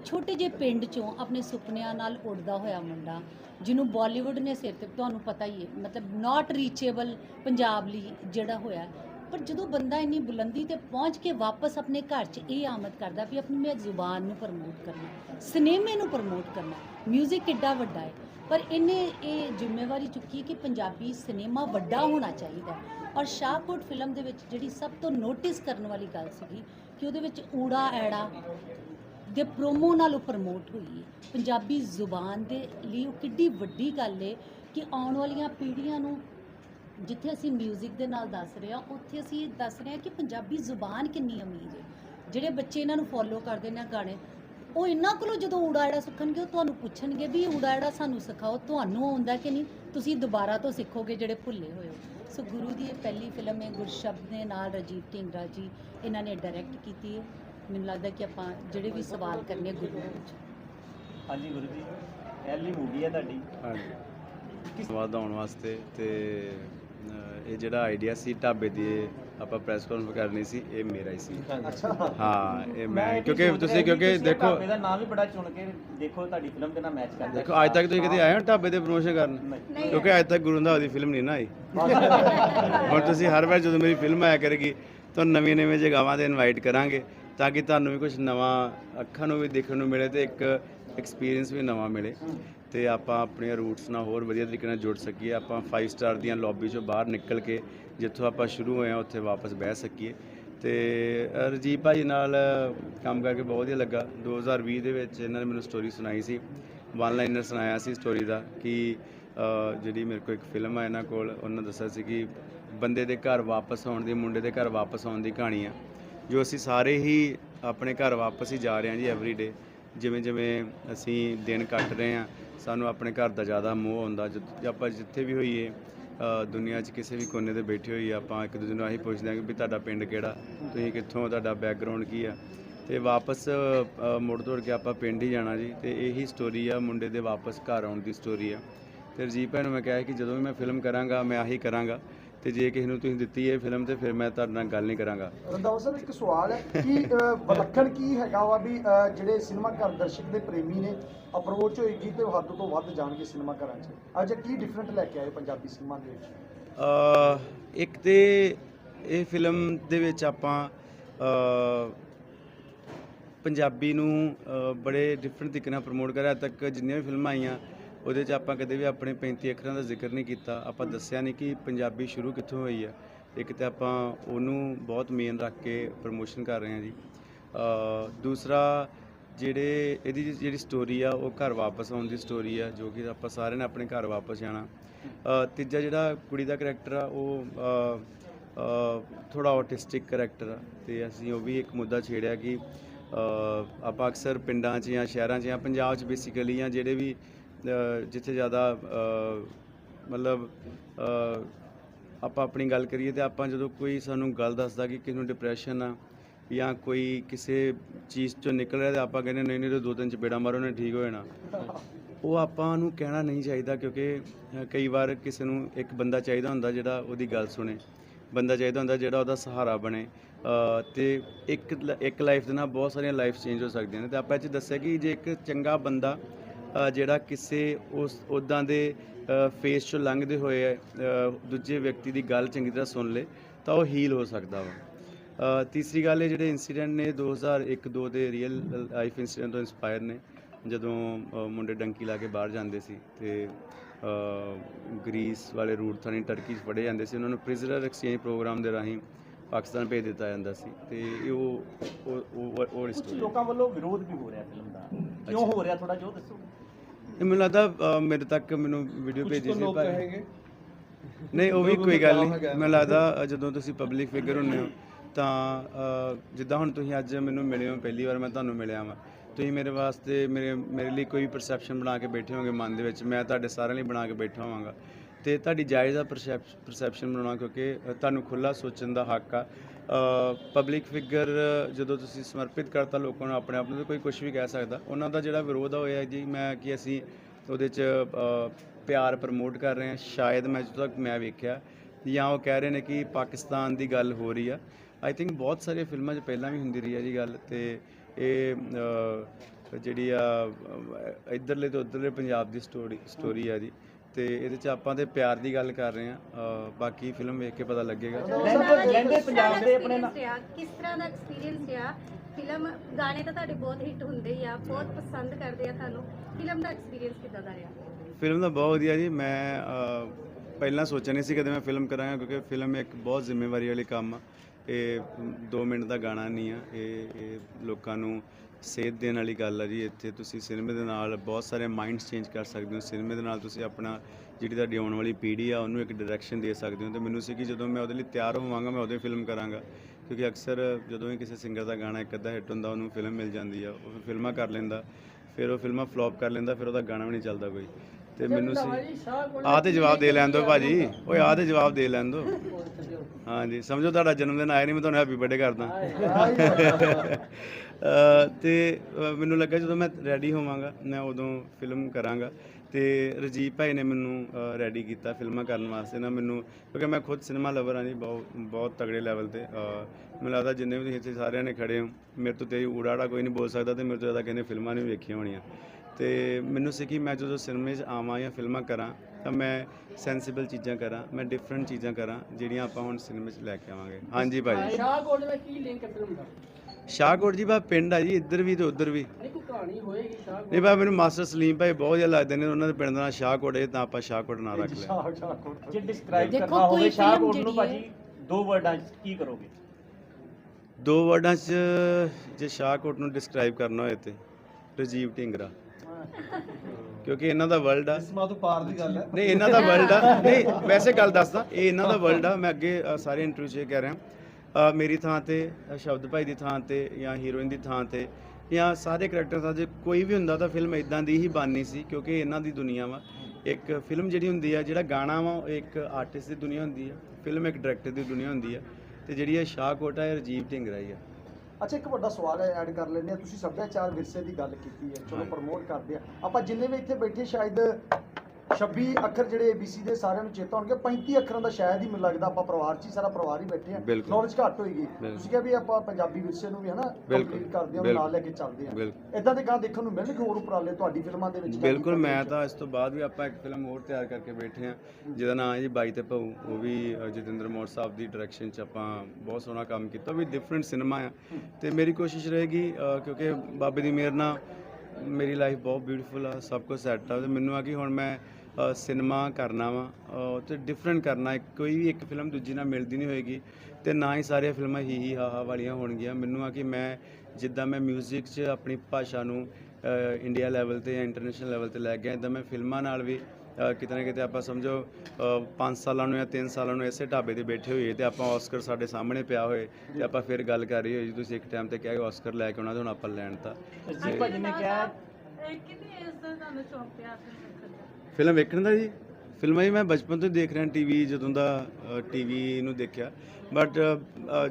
ਛੋਟੇ ਜਿਹੇ ਪਿੰਡ ਚੋਂ ਆਪਣੇ ਸੁਪਨਿਆਂ ਨਾਲ ਉੱਡਦਾ ਹੋਇਆ ਮੁੰਡਾ ਜਿਹਨੂੰ ਬਾਲੀਵੁੱਡ ਨੇ ਸਿਰ ਤੇ ਤੁਹਾਨੂੰ ਪਤਾ ਹੀ ਹੈ ਮਤਲਬ ਨਾਟ ਰੀਚੇਬਲ ਪੰਜਾਬ ਲਈ ਜਿਹੜਾ ਹੋਇਆ ਪਰ ਜਦੋਂ ਬੰਦਾ ਇੰਨੀ ਬੁਲੰਦੀ ਤੇ ਪਹੁੰਚ ਕੇ ਵਾਪਸ ਆਪਣੇ ਘਰ 'ਚ ਇਹ ਆਮਦ ਕਰਦਾ ਵੀ ਆਪਣੀ ਮੈਂ ਜ਼ੁਬਾਨ ਨੂੰ ਪ੍ਰਮੋਟ ਕਰਨਾ ਸਿਨੇਮੇ ਨੂੰ ਪ੍ਰਮੋਟ ਕਰਨਾ 뮤직 ਕਿੱਡਾ ਵੱਡਾ ਹੈ। ਪਰ ਇਹਨੇ ਇਹ ਜ਼ਿੰਮੇਵਾਰੀ ਚੁੱਕੀ ਕਿ ਪੰਜਾਬੀ ਸਿਨੇਮਾ ਵੱਡਾ ਹੋਣਾ ਚਾਹੀਦਾ ਔਰ ਸ਼ਾਹਕੋਟ ਫਿਲਮ ਦੇ ਵਿੱਚ ਜਿਹੜੀ ਸਭ ਤੋਂ ਨੋਟਿਸ ਕਰਨ ਵਾਲੀ ਗੱਲ ਸੀਗੀ ਕਿ ਉਹਦੇ ਵਿੱਚ ਊੜਾ ਐੜਾ ਦੇ ਪ੍ਰੋਮੋ ਨਾਲ ਉਹ ਪ੍ਰਮੋਟ ਹੋਈ ਹੈ। ਪੰਜਾਬੀ ਜ਼ੁਬਾਨ ਦੇ ਲਈ ਉਹ ਕਿੱਡੀ ਵੱਡੀ ਗੱਲ ਹੈ ਕਿ ਆਉਣ ਵਾਲੀਆਂ ਪੀੜ੍ਹੀਆਂ ਨੂੰ ਜਿੱਥੇ ਅਸੀਂ 뮤직 ਦੇ ਨਾਲ ਦੱਸ ਰਹੇ ਹਾਂ ਉੱਥੇ ਅਸੀਂ ਇਹ ਦੱਸ ਰਹੇ ਹਾਂ ਕਿ ਪੰਜਾਬੀ ਜ਼ੁਬਾਨ ਕਿੰਨੀ ਅਮੀਰ ਹੈ। ਜਿਹੜੇ ਬੱਚੇ ਇਹਨਾਂ ਨੂੰ ਫੋਲੋ ਕਰਦੇ ਨੇ ਗਾਣੇ ਉਹ ਇਹਨਾਂ ਕੋਲੋਂ ਜਦੋਂ ਊੜਾ ਐੜਾ ਸਿੱਖਣਗੇ ਉਹ ਤੁਹਾਨੂੰ ਪੁੱਛਣਗੇ ਵੀ ਊੜਾ ਐੜਾ ਸਾਨੂੰ ਸਿਖਾਓ ਤੁਹਾਨੂੰ ਆਉਂਦਾ ਕਿ ਨਹੀਂ? ਤੁਸੀਂ ਦੁਬਾਰਾ ਤੋਂ ਸਿੱਖੋਗੇ ਜਿਹੜੇ ਭੁੱਲੇ ਹੋਏ ਹੋ। ਸੋ ਗੁਰੂ ਦੀ ਇਹ ਪਹਿਲੀ ਫਿਲਮ ਹੈ ਗੁਰਸ਼ਬਦ ਦੇ ਨਾਲ ਰਾਜੀਵ ਢਿੰਗਰਾ ਜੀ ਇਹਨਾਂ ਨੇ ਡਾਇਰੈਕਟ ਕੀਤੀ ਹੈ। ਮੈਨੂੰ ਲੱਗਦਾ ਕਿ ਆਪਾਂ ਜਿਹੜੇ ਵੀ ਸਵਾਲ ਕਰਨੇ ਗੁਰੂ ਵਿੱਚ ਹਾਂਜੀ ਗੁਰੂ ਜੀ ਪਹਿਲੀ ਮੂਵੀ ਹੈ ਤੁਹਾਡੀ। ਹਾਂਜੀ। ਧੰਨਵਾਦ ਆਉਣ ਵਾਸਤੇ ਤੇ ਇਹ ਜਿਹੜਾ ਆਈਡੀਆ ਸੀ ਢਾਬੇ ਦੀ ਆਪਾਂ ਪ੍ਰੈਸ ਕਾਨਫਰੰਸ ਕਰਨੀ ਸੀ ਇਹ ਮੇਰਾ ਹੀ ਸੀ। ਹਾਂ ਇਹ ਮੈਂ ਕਿਉਂਕਿ ਤੁਸੀਂ ਕਿਉਂਕਿ ਦੇਖੋ ਢਾਬੇ ਦਾ ਨਾਮ ਵੀ ਬੜਾ ਚੁਣ ਕੇ ਦੇਖੋ ਤੁਹਾਡੀ ਫਿਲਮ ਦੇ ਨਾਲ ਮੈਚ ਕਰਦਾ ਦੇਖੋ ਅੱਜ ਤੱਕ ਤੁਸੀਂ ਕਦੇ ਆਏ ਹੋ ਢਾਬੇ ਦੇ ਪ੍ਰੋਮੋਸ਼ਨ ਕਰਨ? ਨਹੀਂ। ਕਿਉਂਕਿ ਅੱਜ ਤੱਕ ਗੁਰੂ ਰੰਧਾਵਾ ਦੀ ਫਿਲਮ ਨਹੀਂ ਨਾ ਆਈ ਹੁਣ ਤੁਸੀਂ ਹਰ ਵਾਰ ਜਦੋਂ ਮੇਰੀ ਫਿਲਮ ਆਇਆ ਕਰੇਗੀ ਤੁਹਾਨੂੰ ਨਵੀਆਂ ਨਵੀਆਂ ਜਗ੍ਹਾਵਾਂ ਤੇ ਇਨਵਾਈਟ ਕਰਾਂਗੇ ਤਾਂ ਕਿ ਤੁਹਾਨੂੰ ਵੀ ਕੁਝ ਨਵਾਂ ਅੱਖਾਂ ਨੂੰ ਵੀ ਦੇਖਣ ਨੂੰ ਮਿਲੇ ਤੇ ਇੱਕ ਐਕਸਪੀਰੀਅੰਸ ਵੀ ਨਵਾਂ ਮਿਲੇ। ਤੇ ਆਪਾਂ ਆਪਣੀਆਂ ਰੂਟਸ ਨਾਲ ਹੋਰ ਵਧੀਆ ਤਰੀਕੇ ਨਾਲ ਜੁੜ ਸਕੀਏ। ਆਪਾਂ 5 ਸਟਾਰ ਦੀਆਂ ਲੌਬੀ ਚੋਂ ਬਾਹਰ ਨਿਕਲ ਕੇ ਜਿੱਥੋਂ ਆਪਾਂ ਸ਼ੁਰੂ ਹੋਏ ਆ ਉੱਥੇ ਵਾਪਸ ਬਹਿ ਸਕੀਏ। ਤੇ ਅ, ਰਜੀਵ ਭਾਜੀ ਨਾਲ ਕੰਮ ਕਰਕੇ ਬਹੁਤ ਵਧੀਆ ਲੱਗਾ। 2020 ਦੇ ਵਿੱਚ ਇਹਨਾਂ ਨੇ ਮੈਨੂੰ ਸਟੋਰੀ ਸੁਣਾਈ ਸੀ। ਵਨ ਲਾਈਨਰ ਸੁਣਾਇਆ ਸੀ ਸਟੋਰੀ ਦਾ ਕਿ ਜਿਹੜੀ ਮੇਰੇ ਕੋਲ ਇੱਕ ਫਿਲਮ ਆ ਇਹਨਾਂ ਕੋਲ ਉਹਨਾਂ ਦੱਸਿਆ ਸੀ ਕਿ ਬੰਦੇ ਦੇ ਘਰ ਵਾਪਸ ਆਉਣ ਦੀ ਮੁੰਡੇ ਦੇ ਘਰ ਵਾਪਸ ਆਉਣ ਦੀ ਕਹਾਣੀ ਆ ਜੋ ਅਸੀਂ ਸਾਰੇ ਹੀ ਆਪਣੇ ਘਰ ਵਾਪਸ ਹੀ ਜਾ ਰਹੇ ਹਾਂ ਜੀ ਐਵਰੀ ਡੇ ਜਿਵੇਂ ਜਿਵੇਂ ਅਸੀਂ ਦਿਨ ਕੱਟ ਰਹੇ ਹਾਂ ਸਾਨੂੰ ਆਪਣੇ ਘਰ ਦਾ ਜ਼ਿਆਦਾ ਮੋਹ ਆਉਂਦਾ ਜਦ ਆਪਾਂ ਜਿੱਥੇ ਵੀ ਹੋਈਏ ਅ, ਦੁਨੀਆ 'ਚ ਕਿਸੇ ਵੀ ਕੋਨੇ ਤੇ ਬੈਠੇ ਹੋਈਏ ਆਪਾਂ ਇੱਕ ਦੂਜੇ ਨੂੰ ਆਹੀ ਪੁੱਛਦੇ ਹਾਂ ਕਿ ਵੀ ਤੁਹਾਡਾ ਪਿੰਡ ਕਿਹੜਾ? ਤੁਸੀਂ ਕਿੱਥੋਂ ਤੁਹਾਡਾ ਬੈਕਗ੍ਰਾਉਂਡ ਕੀ ਆ? ਤੇ ਵਾਪਸ ਮੁੜ ਤੋੜ ਕੇ ਆਪਾਂ ਪਿੰਡ ਹੀ ਜਾਣਾ ਜੀ ਤੇ ਇਹੀ ਸਟੋਰੀ ਆ ਮੁੰਡੇ ਦੇ ਵਾਪਸ ਘਰ ਆਉਣ ਦੀ ਸਟੋਰੀ ਆ। ਤੇ ਰਜੀਵ ਭੈਣ ਨੂੰ ਮੈਂ ਕਿਹਾ ਕਿ ਜਦੋਂ ਵੀ ਮੈਂ ਫਿਲਮ ਕਰਾਂਗਾ ਮੈਂ ਆਹੀ ਕਰਾਂਗਾ। ਤੇ ਜੇ ਕਿਸੇ ਨੂੰ ਤੁਸੀਂ ਦਿੱਤੀ ਇਹ ਫਿਲਮ ਤੇ ਫਿਰ ਮੈਂ ਤੁਹਾਡੇ ਨਾਲ ਗੱਲ ਨਹੀਂ ਕਰਾਂਗਾ। ਰੰਦਾਵਾ ਸਾਹਿਬ ਇੱਕ ਸਵਾਲ ਹੈ ਕਿ ਵਿਲੱਖਣ ਕੀ ਹੈਗਾ ਵਾ ਵੀ ਜਿਹੜੇ ਸਿਨੇਮਾ ਘਰ ਦਰਸ਼ਕ ਦੇ ਪ੍ਰੇਮੀ ਨੇ ਅਪਰੋਚ ਹੋਏਗੀ ਤੇ ਹੱਦ ਤੋਂ ਵੱਧ ਜਾਣਗੇ ਸਿਨੇਮਾ ਘਰਾਂ 'ਚ? ਅੱਜ ਕੀ ਡਿਫਰੈਂਟ ਲੈ ਕੇ ਆਏ ਪੰਜਾਬੀ ਸਿਨੇਮਾ ਦੇ ਵਿੱਚ? ਅ, ਇੱਕ ਤੇ ਇਹ ਫਿਲਮ ਦੇ ਵਿੱਚ ਆਪਾਂ ਪੰਜਾਬੀ ਨੂੰ ਬੜੇ ਡਿਫਰੈਂਟ ਤਰੀਕੇ ਨਾਲ ਪ੍ਰਮੋਟ ਕਰਿਆ। ਤੱਕ ਜਿੰਨੀਆਂ ਵੀ ਫਿਲਮਾਂ ਆਈਆਂ ਉਹਦੇ 'ਚ ਆਪਾਂ ਕਦੇ ਵੀ ਆਪਣੇ 35 ਅੱਖਰਾਂ ਦਾ ਜ਼ਿਕਰ ਨਹੀਂ ਕੀਤਾ। ਆਪਾਂ ਦੱਸਿਆ ਨਹੀਂ ਕਿ ਪੰਜਾਬੀ ਸ਼ੁਰੂ ਕਿੱਥੋਂ ਹੋਈ ਆ। ਇੱਕ ਤਾਂ ਆਪਾਂ ਉਹਨੂੰ ਬਹੁਤ ਮੇਨ ਰੱਖ ਕੇ ਪ੍ਰਮੋਸ਼ਨ ਕਰ ਰਹੇ ਹਾਂ ਜੀ। ਦੂਸਰਾ ਜਿਹੜੇ ਇਹਦੀ ਜਿਹੜੀ ਸਟੋਰੀ ਆ ਉਹ ਘਰ ਵਾਪਸ ਆਉਣ ਦੀ ਸਟੋਰੀ ਆ ਜੋ ਕਿ ਆਪਾਂ ਸਾਰਿਆਂ ਨੇ ਆਪਣੇ ਘਰ ਵਾਪਸ ਜਾਣਾ। ਤੀਜਾ ਜਿਹੜਾ ਕੁੜੀ ਦਾ ਕਰੈਕਟਰ ਆ ਉਹ ਅ, ਅ, ਥੋੜਾ ਆਟਿਸਟਿਕ ਕਰੈਕਟਰ ਆ। ਤੇ ਅਸੀਂ ਉਹ ਵੀ ਇੱਕ ਮੁੱਦਾ ਛੇੜਿਆ ਕਿ ਆਪਾਂ ਅਕਸਰ ਪਿੰਡਾਂ 'ਚ ਜਾਂ ਸ਼ਹਿਰਾਂ 'ਚ ਜਾਂ ਪੰਜਾਬ 'ਚ ਬੇਸਿਕਲੀ ਜਾਂ ਜਿਹੜੇ ਵੀ ਜਿੱਥੇ ਜ਼ਿਆਦਾ ਮਤਲਬ ਆਪਾਂ ਆਪਣੀ ਗੱਲ ਕਰੀਏ ਤੇ ਆਪਾਂ ਜਦੋਂ ਕੋਈ ਸਾਨੂੰ ਗੱਲ ਦੱਸਦਾ ਕਿ ਕਿਸੇ ਨੂੰ ਡਿਪਰੈਸ਼ਨ ਆ ਜਾਂ ਕੋਈ ਕਿਸੇ ਚੀਜ਼ ਚੋਂ ਨਿਕਲ ਰਿਹਾ ਤੇ ਆਪਾਂ ਕਹਿੰਦੇ ਨਹੀਂ ਨਹੀਂ ਤੇ ਦੋ ਤਿੰਨ ਚ ਬੇੜਾ ਮਾਰੋ ਨੇ ਠੀਕ ਹੋ ਜਾਣਾ। ਉਹ ਆਪਾਂ ਨੂੰ ਕਹਿਣਾ ਨਹੀਂ ਚਾਹੀਦਾ ਕਿਉਂਕਿ ਕਈ ਵਾਰ ਕਿਸੇ ਨੂੰ ਇੱਕ ਬੰਦਾ ਚਾਹੀਦਾ ਹੁੰਦਾ ਜਿਹੜਾ ਉਹਦੀ ਗੱਲ ਸੁਣੇ। ਬੰਦਾ ਚਾਹੀਦਾ ਹੁੰਦਾ ਜਿਹੜਾ ਉਹਦਾ ਸਹਾਰਾ ਬਣੇ। ਅ, ਤੇ ਇੱਕ ਇੱਕ ਲਾਈਫ ਦੇ ਨਾਲ ਬਹੁਤ ਸਾਰੀਆਂ ਲਾਈਫ ਚੇਂਜ ਹੋ ਸਕਦੀਆਂ ਨੇ। ਤੇ ਆਪਾਂ ਇਹ ਚ ਦੱਸਿਆ ਕਿ ਜੇ ਇੱਕ ਚੰਗਾ ਬੰਦਾ ਜਿਹੜਾ ਕਿਸੇ ਉਸ ਉਦਾਂ ਦੇ ਫੇਸ ਚੋਂ ਲੰਘਦੇ ਹੋਏ ਦੂਜੇ ਵਿਅਕਤੀ ਦੀ ਗੱਲ ਚੰਗੀ ਤਰ੍ਹਾਂ ਸੁਣ ਲੇ ਤਾਂ ਉਹ ਹੀਲ ਹੋ ਸਕਦਾ ਵਾ। ਤੀਸਰੀ ਗੱਲ ਇਹ ਜਿਹੜੇ ਇਨਸੀਡੈਂਟ ਨੇ 2001-2 ਦੇ ਰੀਅਲ ਲਾਈਫ ਇਨਸੀਡੈਂਟ ਤੋਂ ਇਨਸਪਾਇਰ ਨੇ। ਜਦੋਂ ਮੁੰਡੇ ਡੰਕੀ ਲਾ ਕੇ ਬਾਹਰ ਜਾਂਦੇ ਸੀ ਤੇ ਗ੍ਰੀਸ ਵਾਲੇ ਰੂਟ ਥਾਣੀ ਟਰਕੀ 'ਚ ਫੜੇ ਜਾਂਦੇ ਸੀ। ਉਹਨਾਂ ਨੂੰ ਪ੍ਰਿਜ਼ਨਰ ਐਕਸਚੇਂਜ ਪ੍ਰੋਗਰਾਮ ਦੇ ਰਾਹੀਂ ਪਾਕਿਸਤਾਨ ਭੇਜ ਦਿੱਤਾ ਜਾਂਦਾ ਸੀ ਤੇ ਇਹ ਉਹ ਉਹ ਉਹ। ਲੋਕਾਂ ਵੱਲੋਂ ਵਿਰੋਧ ਵੀ ਹੋ ਰਿਹਾ ਫਿਲਮ ਦਾ। ਕਿਉਂ ਹੋ ਰਿਹਾ ਥੋੜਾ ਜੋ ਦੱਸੋ। ਇਹ ਮੈਨੂੰ ਲੱਗਦਾ ਅ, ਮੇਰੇ ਤੱਕ ਮੈਨੂੰ ਵੀਡੀਓ ਭੇਜੀ ਸੀ ਪਰ ਨਹੀਂ ਉਹ ਵੀ ਕੋਈ ਗੱਲ ਨਹੀਂ। ਮੈਨੂੰ ਲੱਗਦਾ ਅ, ਜਦੋਂ ਤੁਸੀਂ ਪਬਲਿਕ ਫਿਗਰ ਹੁੰਦੇ ਹੋ ਤਾਂ ਅ, ਜਿੱਦਾਂ ਹੁਣ ਤੁਸੀਂ ਅੱਜ ਮੈਨੂੰ ਮਿਲੇ ਹੋ ਪਹਿਲੀ ਵਾਰ ਮੈਂ ਤੁਹਾਨੂੰ ਮਿਲਿਆ ਵਾਂ। ਤੁਸੀਂ ਮੇਰੇ ਵਾਸਤੇ ਮੇਰੇ ਮੇਰੇ ਲਈ ਕੋਈ ਪਰਸੈਪਸ਼ਨ ਬਣਾ ਕੇ ਬੈਠੇ ਹੋਗੇ ਮਨ ਦੇ ਵਿੱਚ। ਮੈਂ ਤੁਹਾਡੇ ਸਾਰਿਆਂ ਲਈ ਬਣਾ ਕੇ ਬੈਠਾ ਹੋਵਾਂਗਾ। ਤੇ ਤੁਹਾਡੀ ਜਾਇਜ਼ ਆ ਪਰਸੈਪਸ਼ਨ ਬਣਾਉਣਾ ਕਿਉਂਕਿ ਤੁਹਾਨੂੰ ਖੁੱਲਾ ਸੋਚਣ ਦਾ ਹੱਕ ਆ। ਪਬਲਿਕ ਫਿਗਰ ਜਦੋਂ ਤੁਸੀਂ ਸਮਰਪਿਤ ਕਰਤਾ ਲੋਕਾਂ ਨੂੰ ਆਪਣੇ ਆਪ ਨੂੰ ਤਾਂ ਕੋਈ ਕੁਝ ਵੀ ਕਹਿ ਸਕਦਾ। ਉਹਨਾਂ ਦਾ ਜਿਹੜਾ ਵਿਰੋਧ ਹੋਇਆ ਜੀ ਮੈਂ ਕਿ ਅਸੀਂ ਉਹਦੇ 'ਚ ਪਿਆਰ ਪ੍ਰਮੋਟ ਕਰ ਰਹੇ ਹਾਂ। ਸ਼ਾਇਦ ਮੈਂ ਜਦੋਂ ਤੱਕ ਮੈਂ ਵੇਖਿਆ ਜਾਂ ਉਹ ਕਹਿ ਰਹੇ ਨੇ ਕਿ ਪਾਕਿਸਤਾਨ ਦੀ ਗੱਲ ਹੋ ਰਹੀ ਆ। ਆਈ ਥਿੰਕ ਬਹੁਤ ਸਾਰੀਆਂ ਫਿਲਮਾਂ 'ਚ ਪਹਿਲਾਂ ਵੀ ਹੁੰਦੀ ਰਹੀ ਹੈ ਜੀ ਗੱਲ ਤੇ ਇਹ ਜਿਹੜੀ ਆ ਅ, ਇੱਧਰਲੇ ਤੇ ਉੱਧਰਲੇ ਪੰਜਾਬ ਦੀ ਸਟੋਰੀ ਸਟੋਰੀ ਆ ਜੀ। ਤੇ ਇਹਦੇ 'ਚ ਆਪਾਂ ਤੇ ਪਿਆਰ ਦੀ ਗੱਲ ਕਰ ਰਹੇ ਆ ਬਾਕੀ ਫਿਲਮ ਵੇਖ ਕੇ ਪਤਾ ਲੱਗੇਗਾ। ਲਹਿੰਦੇ- ਲਹਿੰਦੇ ਪੰਜਾਬ ਦੇ ਆਪਣੇ ਨਾਲ- ਰਿਹਾ? ਕਿਸ ਤਰ੍ਹਾਂ ਦਾ ਐਕਸਪੀਰੀਅੰਸ ਰਿਹਾ? ਫਿਲਮ ਗਾਣੇ ਤਾਂ ਤੁਹਾਡੇ ਬਹੁਤ ਹਿੱਟ ਹੁੰਦੇ ਹੀ ਆ ਬਹੁਤ ਪਸੰਦ ਕਰਦੇ ਆ ਤੁਹਾਨੂੰ। ਫਿਲਮ ਦਾ ਐਕਸਪੀਰੀਅੰਸ ਕਿੱਦਾਂ ਦਾ ਰਿਹਾ? ਫਿਲਮ ਦਾ ਬਹੁਤ ਵਧੀਆ ਜੀ। ਮੈਂ ਪਹਿਲਾਂ ਸੋਚਿਆ ਨਹੀਂ ਸੀ ਕਦੇ ਮੈਂ ਫਿਲਮ ਕਰਾਂਗਾ ਕਿਉਂਕਿ ਫਿਲਮ ਇੱਕ ਬਹੁਤ ਜ਼ਿੰਮੇਵਾਰੀ ਵਾਲੀ ਕੰਮ ਆ। ਇਹ 2 ਮਿੰਟ ਦਾ ਗਾਣਾ ਨਹੀਂ ਆ। ਇਹ ਇਹ ਲੋਕਾਂ ਨੂੰ ਸੇਧ ਦੇਣ ਵਾਲੀ ਗੱਲ ਆ ਜੀ, ਇੱਥੇ ਤੁਸੀਂ ਸਿਨੇਮੇ ਦੇ ਨਾਲ ਬਹੁਤ ਸਾਰੇ ਮਾਈਂਡਸ ਚੇਂਜ ਕਰ ਸਕਦੇ ਹੋ। ਸਿਨੇਮੇ ਦੇ ਨਾਲ ਤੁਸੀਂ ਆਪਣਾ ਜਿਹੜੀ ਤੁਹਾਡੀ ਆਉਣ ਵਾਲੀ ਪੀੜ੍ਹੀ ਆ, ਉਹਨੂੰ ਇੱਕ ਡਾਇਰੈਕਸ਼ਨ ਦੇ ਸਕਦੇ ਹੋ। ਤੇ ਮੈਨੂੰ ਸੀ ਕਿ ਜਦੋਂ ਮੈਂ ਉਹਦੇ ਲਈ ਤਿਆਰ ਹੋਵਾਂਗਾ, ਮੈਂ ਉਦੋਂ ਹੀ ਫਿਲਮ ਕਰਾਂਗਾ। ਕਿਉਂਕਿ ਅਕਸਰ ਜਦੋਂ ਵੀ ਕਿਸੇ ਸਿੰਗਰ ਦਾ ਗਾਣਾ ਇੱਕ ਅੱਧਾ ਹਿੱਟ ਹੁੰਦਾ, ਉਹਨੂੰ ਫਿਲਮ ਮਿਲ ਜਾਂਦੀ ਆ, ਉਹ ਫਿਰ ਫਿਲਮਾਂ ਕਰ ਲੈਂਦਾ, ਫਿਰ ਉਹ ਫਿਲਮਾਂ ਫਲॉप ਕਰ ਲੈਂਦਾ, ਫਿਰ ਉਹਦਾ ਗਾਣਾ ਵੀ ਨਹੀਂ ਚੱਲਦਾ ਕੋਈ। ਤੇ ਮੈਨੂੰ ਸੀ ਆ ਤੇ ਜਵਾਬ ਦੇ ਲੈਣ ਦਿਓ ਭਾਜੀ। ਓਏ ਆ ਤੇ ਜਵਾਬ ਦੇ ਲੈਣ ਦਿਓ ਹਾਂਜੀ ਸਮਝੋ ਤੁਹਾਡਾ ਜਨਮ ਦਿਨ ਆਇਆ ਨਹੀਂ ਮੈਂ ਤੁਹਾਨੂੰ ਹੈਪੀ ਬਰਥਡੇ ਕਰਦਾ। ਤੇ ਮੈਨੂੰ ਲੱਗਾ ਜਦੋਂ ਮੈਂ ਰੈਡੀ ਹੋਵਾਂਗਾ ਮੈਂ ਉਦੋਂ ਫਿਲਮ ਕਰਾਂਗਾ। ਤੇ ਰਜੀਵ ਭਾਈ ਨੇ ਮੈਨੂੰ ਰੈਡੀ ਕੀਤਾ ਫਿਲਮਾਂ ਕਰਨ ਵਾਸਤੇ। ਨਾ ਮੈਨੂੰ ਕਿਉਂਕਿ ਮੈਂ ਖੁਦ ਸਿਨੇਮਾ ਲਵਰ ਹਾਂ ਜੀ ਬਹੁਤ ਬਹੁਤ ਤਗੜੇ ਲੈਵਲ ਤੇ ਮੈਨੂੰ ਲੱਗਦਾ ਜਿੰਨੇ ਵੀ ਤੁਸੀਂ ਇੱਥੇ ਸਾਰਿਆਂ ਨੇ ਖੜੇ ਹੋ ਮੇਰੇ ਤੋਂ ਤੇ ਊੜਾੜਾ ਕੋਈ ਨਹੀਂ ਬੋਲ ਸਕਦਾ ਤੇ ਮੇਰੇ ਤੋਂ ਜ਼ਿਆਦਾ ਕਹਿੰਦੇ ਫਿਲਮਾਂ ਨਹੀਂ ਵੇਖੀਆਂ ਹੋਣੀਆਂ। ਤੇ ਮੈਨੂੰ ਸੀ ਕਿ ਮੈਂ ਜਦੋਂ ਸਿਨੇਮੇ 'ਚ ਆਵਾਂ ਜਾਂ ਫਿਲਮਾਂ ਕਰਾਂ ਤਾਂ ਮੈਂ ਸੈਂਸੀਬਲ ਚੀਜ਼ਾਂ ਕਰਾਂ ਮੈਂ ਡਿਫਰੈਂਟ ਚੀਜ਼ਾਂ ਕਰਾਂ ਜਿਹੜੀਆਂ ਆਪਾਂ ਹੁਣ ਸਿਨੇਮੇ 'ਚ ਲੈ ਕੇ ਆਵਾਂਗੇ। ਹਾਂਜੀ ਭਾਜੀ ਸ਼ਾਹਕੋਟ ਵਿੱਚ ਕੀ ਲਿੰਕ ਹੈ ਫਿਲਮ ਦਾ ਸ਼ਾਹਕੋਟ ਜੀ ਬਾ ਪਿੰਡ ਆ ਜੀ ਇੱਧਰ ਵੀ ਤੇ ਉੱਧਰ ਵੀ। ਨਹੀਂ ਕੋਈ ਕਹਾਣੀ ਹੋਏਗੀ ਸ਼ਾਹਕੋਟ ਨਹੀਂ ਬਾ ਮੈਨੂੰ ਮਾਸਟਰ ਸਲੀਮ ਭਾਈ ਬਹੁਤ ਜ਼ਿਆਦਾ ਲੱਗਦੇ ਨੇ ਉਹਨਾਂ ਦੇ ਪਿੰਡ ਦਾ ਨਾਂ ਸ਼ਾਹਕੋਟ ਹੈ ਤਾਂ ਆਪਾਂ ਸ਼ਾਹਕੋਟ ਨਾਂ ਰੱਖ ਲਿਆ। ਸ਼ਾਹ ਸ਼ਾਹਕੋਟ ਜੇ ਡਿਸਕ੍ਰਾਈਬ ਕਰਨਾ ਹੋਵੇ ਸ਼ਾਹਕੋਟ ਨੂੰ ਭਾਜੀ ਦੋ ਵਰਡਾਂ 'ਚ ਕੀ ਕਰੋਗੇ? ਦੋ ਵਰਡਾਂ 'ਚ ਜੇ ਸ਼ਾਹਕੋਟ ਨੂੰ ਡਿਸਕ੍ਰਾਈਬ ਕਰਨਾ ਹੋਏ ਤੇ ਰਜੀਵ ਢਿੰਗਰਾ। ਕਿਉਂਕਿ ਇਹਨਾਂ ਦਾ ਵਰਲਡ ਆ। ਮਾ ਤੋਂ ਪਾਰ ਦੀ ਗੱਲ ਹੈ। ਨਹੀਂ ਇਹਨਾਂ ਦਾ ਵਰਲਡ ਆ। ਨਹੀਂ ਵੈਸੇ ਗੱਲ ਦੱਸਦਾ ਇਹ ਇਹਨਾਂ ਦਾ ਵਰਲਡ ਆ। ਮੈਂ ਅੱਗੇ ਅ, ਸਾਰੇ ਇੰਟਰਵਿਊ 'ਚ ਕਹਿ ਰਿਹਾ। ਅ, ਮੇਰੀ ਥਾਂ ਤੇ ਅ, ਸ਼ਬਦ ਭਾਈ ਦੀ ਥਾਂ ਤੇ ਜਾਂ ਹੀਰੋਇਨ ਦੀ ਥਾਂ ਤੇ ਜਾਂ ਸਾਰੇ ਕਰੈਕਟਰ ਦਾ ਜੇ ਕੋਈ ਵੀ ਹੁੰਦਾ ਤਾਂ ਫਿਲਮ ਇਦਾਂ ਦੀ ਹੀ ਬਣਨੀ ਸੀ ਕਿਉਂਕਿ ਇਹਨਾਂ ਦੀ ਦੁਨੀਆ ਵਾ। ਇੱਕ ਫਿਲਮ ਜਿਹੜੀ ਹੁੰਦੀ ਆ ਜਿਹੜਾ ਗਾਣਾ ਵਾ ਉਹ ਇੱਕ ਆਰਟਿਸਟ ਦੀ ਦੁਨੀਆ ਹੁੰਦੀ ਆ। ਫਿਲਮ ਇੱਕ ਡਾਇਰੈਕਟਰ ਦੀ ਦੁਨੀਆ ਹੁੰਦੀ ਆ। ਤੇ ਜਿਹੜੀ ਇਹ ਸ਼ਾਹਕੋਟ ਆ ਇਹ ਰਜੀਵ ਢਿੰਗਰਾ ਹੀ ਆ। ਅੱਛਾ ਇੱਕ ਵੱਡਾ ਸਵਾਲ ਹੈ ਐਡ ਕਰ ਲੈਂਦੇ ਆ ਤੁਸੀਂ ਸੱਭਿਆਚਾਰ ਵਿਰਸੇ ਦੀ ਗੱਲ ਕੀਤੀ ਹੈ ਚਲੋ। ਪ੍ਰਮੋਟ ਕਰਦੇ ਆ ਆਪਾਂ ਜਿੰਨੇ ਵੀ ਇੱਥੇ ਬੈਠੇ ਸ਼ਾਇਦ 26 ਅੱਖਰ ਜਿਹੜੇ ABC ਦੇ ਸਾਰਿਆਂ ਨੂੰ ਚੇਤਾ ਹੋਣਗੇ 35 ਅੱਖਰਾਂ ਦਾ ਸ਼ਾਇਦ ਹੀ ਮੈਨੂੰ ਲੱਗਦਾ ਆਪਾਂ ਪਰਿਵਾਰ 'ਚ ਹੀ ਸਾਰਾ ਪਰਿਵਾਰ ਹੀ ਬੈਠੇ ਆ ਬਿਲਕੁਲ। ਨੌਲੇਜ ਘੱਟ ਹੋਏਗੀ ਬਿਲਕੁਲ। ਤੁਸੀਂ ਕਿਹਾ ਵੀ ਆਪਾਂ ਪੰਜਾਬੀ ਵਿਰਸੇ ਨੂੰ ਵੀ ਹਨਾ ਬਿਲਕੁਲ। ਕੰਪਲੀਟ ਕਰਦੇ ਆ। ਨਾਲ ਲੈ ਕੇ ਚੱਲਦੇ ਆ ਬਿਲਕੁਲ। ਇਦਾਂ ਦੇ ਗਾਂ ਦੇਖਣ ਨੂੰ ਮਿਲਣਗੇ ਹੋਰ ਉਪਰਾਲੇ ਤੁਹਾਡੀ ਫਿਲਮਾਂ ਦੇ ਵਿੱਚ ਜਾਂ ਬਿਲਕੁਲ ਗੀਤਾਂ ਦੇ ਮੈਂ ਵਿੱਚ? ਤਾਂ ਇਸ ਤੋਂ ਬਾਅਦ ਵੀ ਆਪਾਂ ਇੱਕ ਫਿਲਮ ਹੋਰ ਤਿਆਰ ਕਰਕੇ ਬੈਠੇ ਆ ਜਿਹਦਾ ਨਾਮ ਹੈ ਜੀ ਬਾਈ ਤੇ ਭਾਊ ਉਹ ਵੀ ਅ, ਜਤਿੰਦਰ ਮੋੜ ਸਾਹਿਬ ਦੀ ਡਾਇਰੈਕਸ਼ਨ 'ਚ ਆਪਾਂ ਬਹੁਤ ਸੋਹਣਾ ਕੰਮ ਕੀਤਾ ਉਹ ਵੀ ਡਿਫਰੈਂਟ ਸਿਨੇਮਾ ਆ ਤੇ ਮੇਰੀ ਕੋਸ਼ਿਸ਼ ਰਹੇਗੀ ਅ, ਕਿਉਂਕਿ ਬਾਬੇ ਦੀ ਮਿਹਰ ਨਾਲ ਮੇਰੀ ਲਾਈਫ ਬਹੁਤ ਬਿਊਟੀਫੁਲ ਆ ਸਭ ਕੁਝ ਸੈੱਟ ਆ ਤੇ ਮੈਨੂੰ ਆ ਕਿ ਹੁਣ ਮੈਂ ਸਿਨੇਮਾ ਕਰਨਾ ਵਾ ਤੇ ਡਿਫਰੈਂਟ ਕਰਨਾ ਕੋਈ ਵੀ ਇੱਕ ਫਿਲਮ ਦੂਜੀ ਨਾਲ ਮਿਲਦੀ ਨਹੀਂ ਹੋਏਗੀ ਤੇ ਨਾ ਹੀ ਸਾਰੀਆਂ ਫਿਲਮਾਂ ਹੀ ਹੀ ਹਾ ਹਾ ਵਾਲੀਆਂ ਹੋਣਗੀਆਂ। ਮੈਨੂੰ ਆ ਕਿ ਮੈਂ ਜਿੱਦਾਂ ਮੈਂ 뮤직 'ਚ ਆਪਣੀ ਭਾਸ਼ਾ ਨੂੰ ਇੰਡੀਆ ਲੈਵਲ ਤੇ ਜਾਂ ਇੰਟਰਨੈਸ਼ਨਲ ਲੈਵਲ ਤੇ ਲੈ ਗਿਆ ਇਦਾਂ ਮੈਂ ਫਿਲਮਾਂ ਨਾਲ ਵੀ ਕਿਤੇ ਨਾ ਕਿਤੇ ਆਪਾਂ ਸਮਝੋ 5 ਸਾਲਾਂ ਨੂੰ ਜਾਂ 3 ਸਾਲਾਂ ਨੂੰ ਇਸੇ ਢਾਬੇ ਤੇ ਬੈਠੇ ਹੋਈਏ ਤੇ ਆਪਾਂ ਆਸਕਰ ਸਾਡੇ ਸਾਹਮਣੇ ਪਿਆ ਹੋਏ ਤੇ ਆਪਾਂ ਫਿਰ ਗੱਲ ਕਰ ਰਹੀ ਹੋਈ ਜੀ ਤੁਸੀਂ ਇੱਕ ਟਾਈਮ ਤੇ ਕਿਹਾ ਕਿ ਆਸਕਰ ਲੈ ਕੇ ਆਉਣਾ ਤੇ ਹੁਣ ਆਪਾਂ ਲੈਣ ਤਾਂ। ਰਜੀਵ ਭਾਜੀ ਨੇ ਕਿਹਾ ਕਿੰਨੀ ਏਜ ਦਾ ਤੁਹਾਨੂੰ ਸ਼ੌਕ ਪਿਆ ਦਾ? ਫਿਲਮ ਵੇਖਣ ਦਾ ਜੀ। ਫਿਲਮਾਂ ਹੀ ਮੈਂ ਬਚਪਨ ਤੋਂ ਹੀ ਦੇਖ ਰਿਹਾ ਟੀਵੀ, ਜਦੋਂ ਦਾ ਟੀਵੀ ਨੂੰ ਦੇਖਿਆ। ਬਟ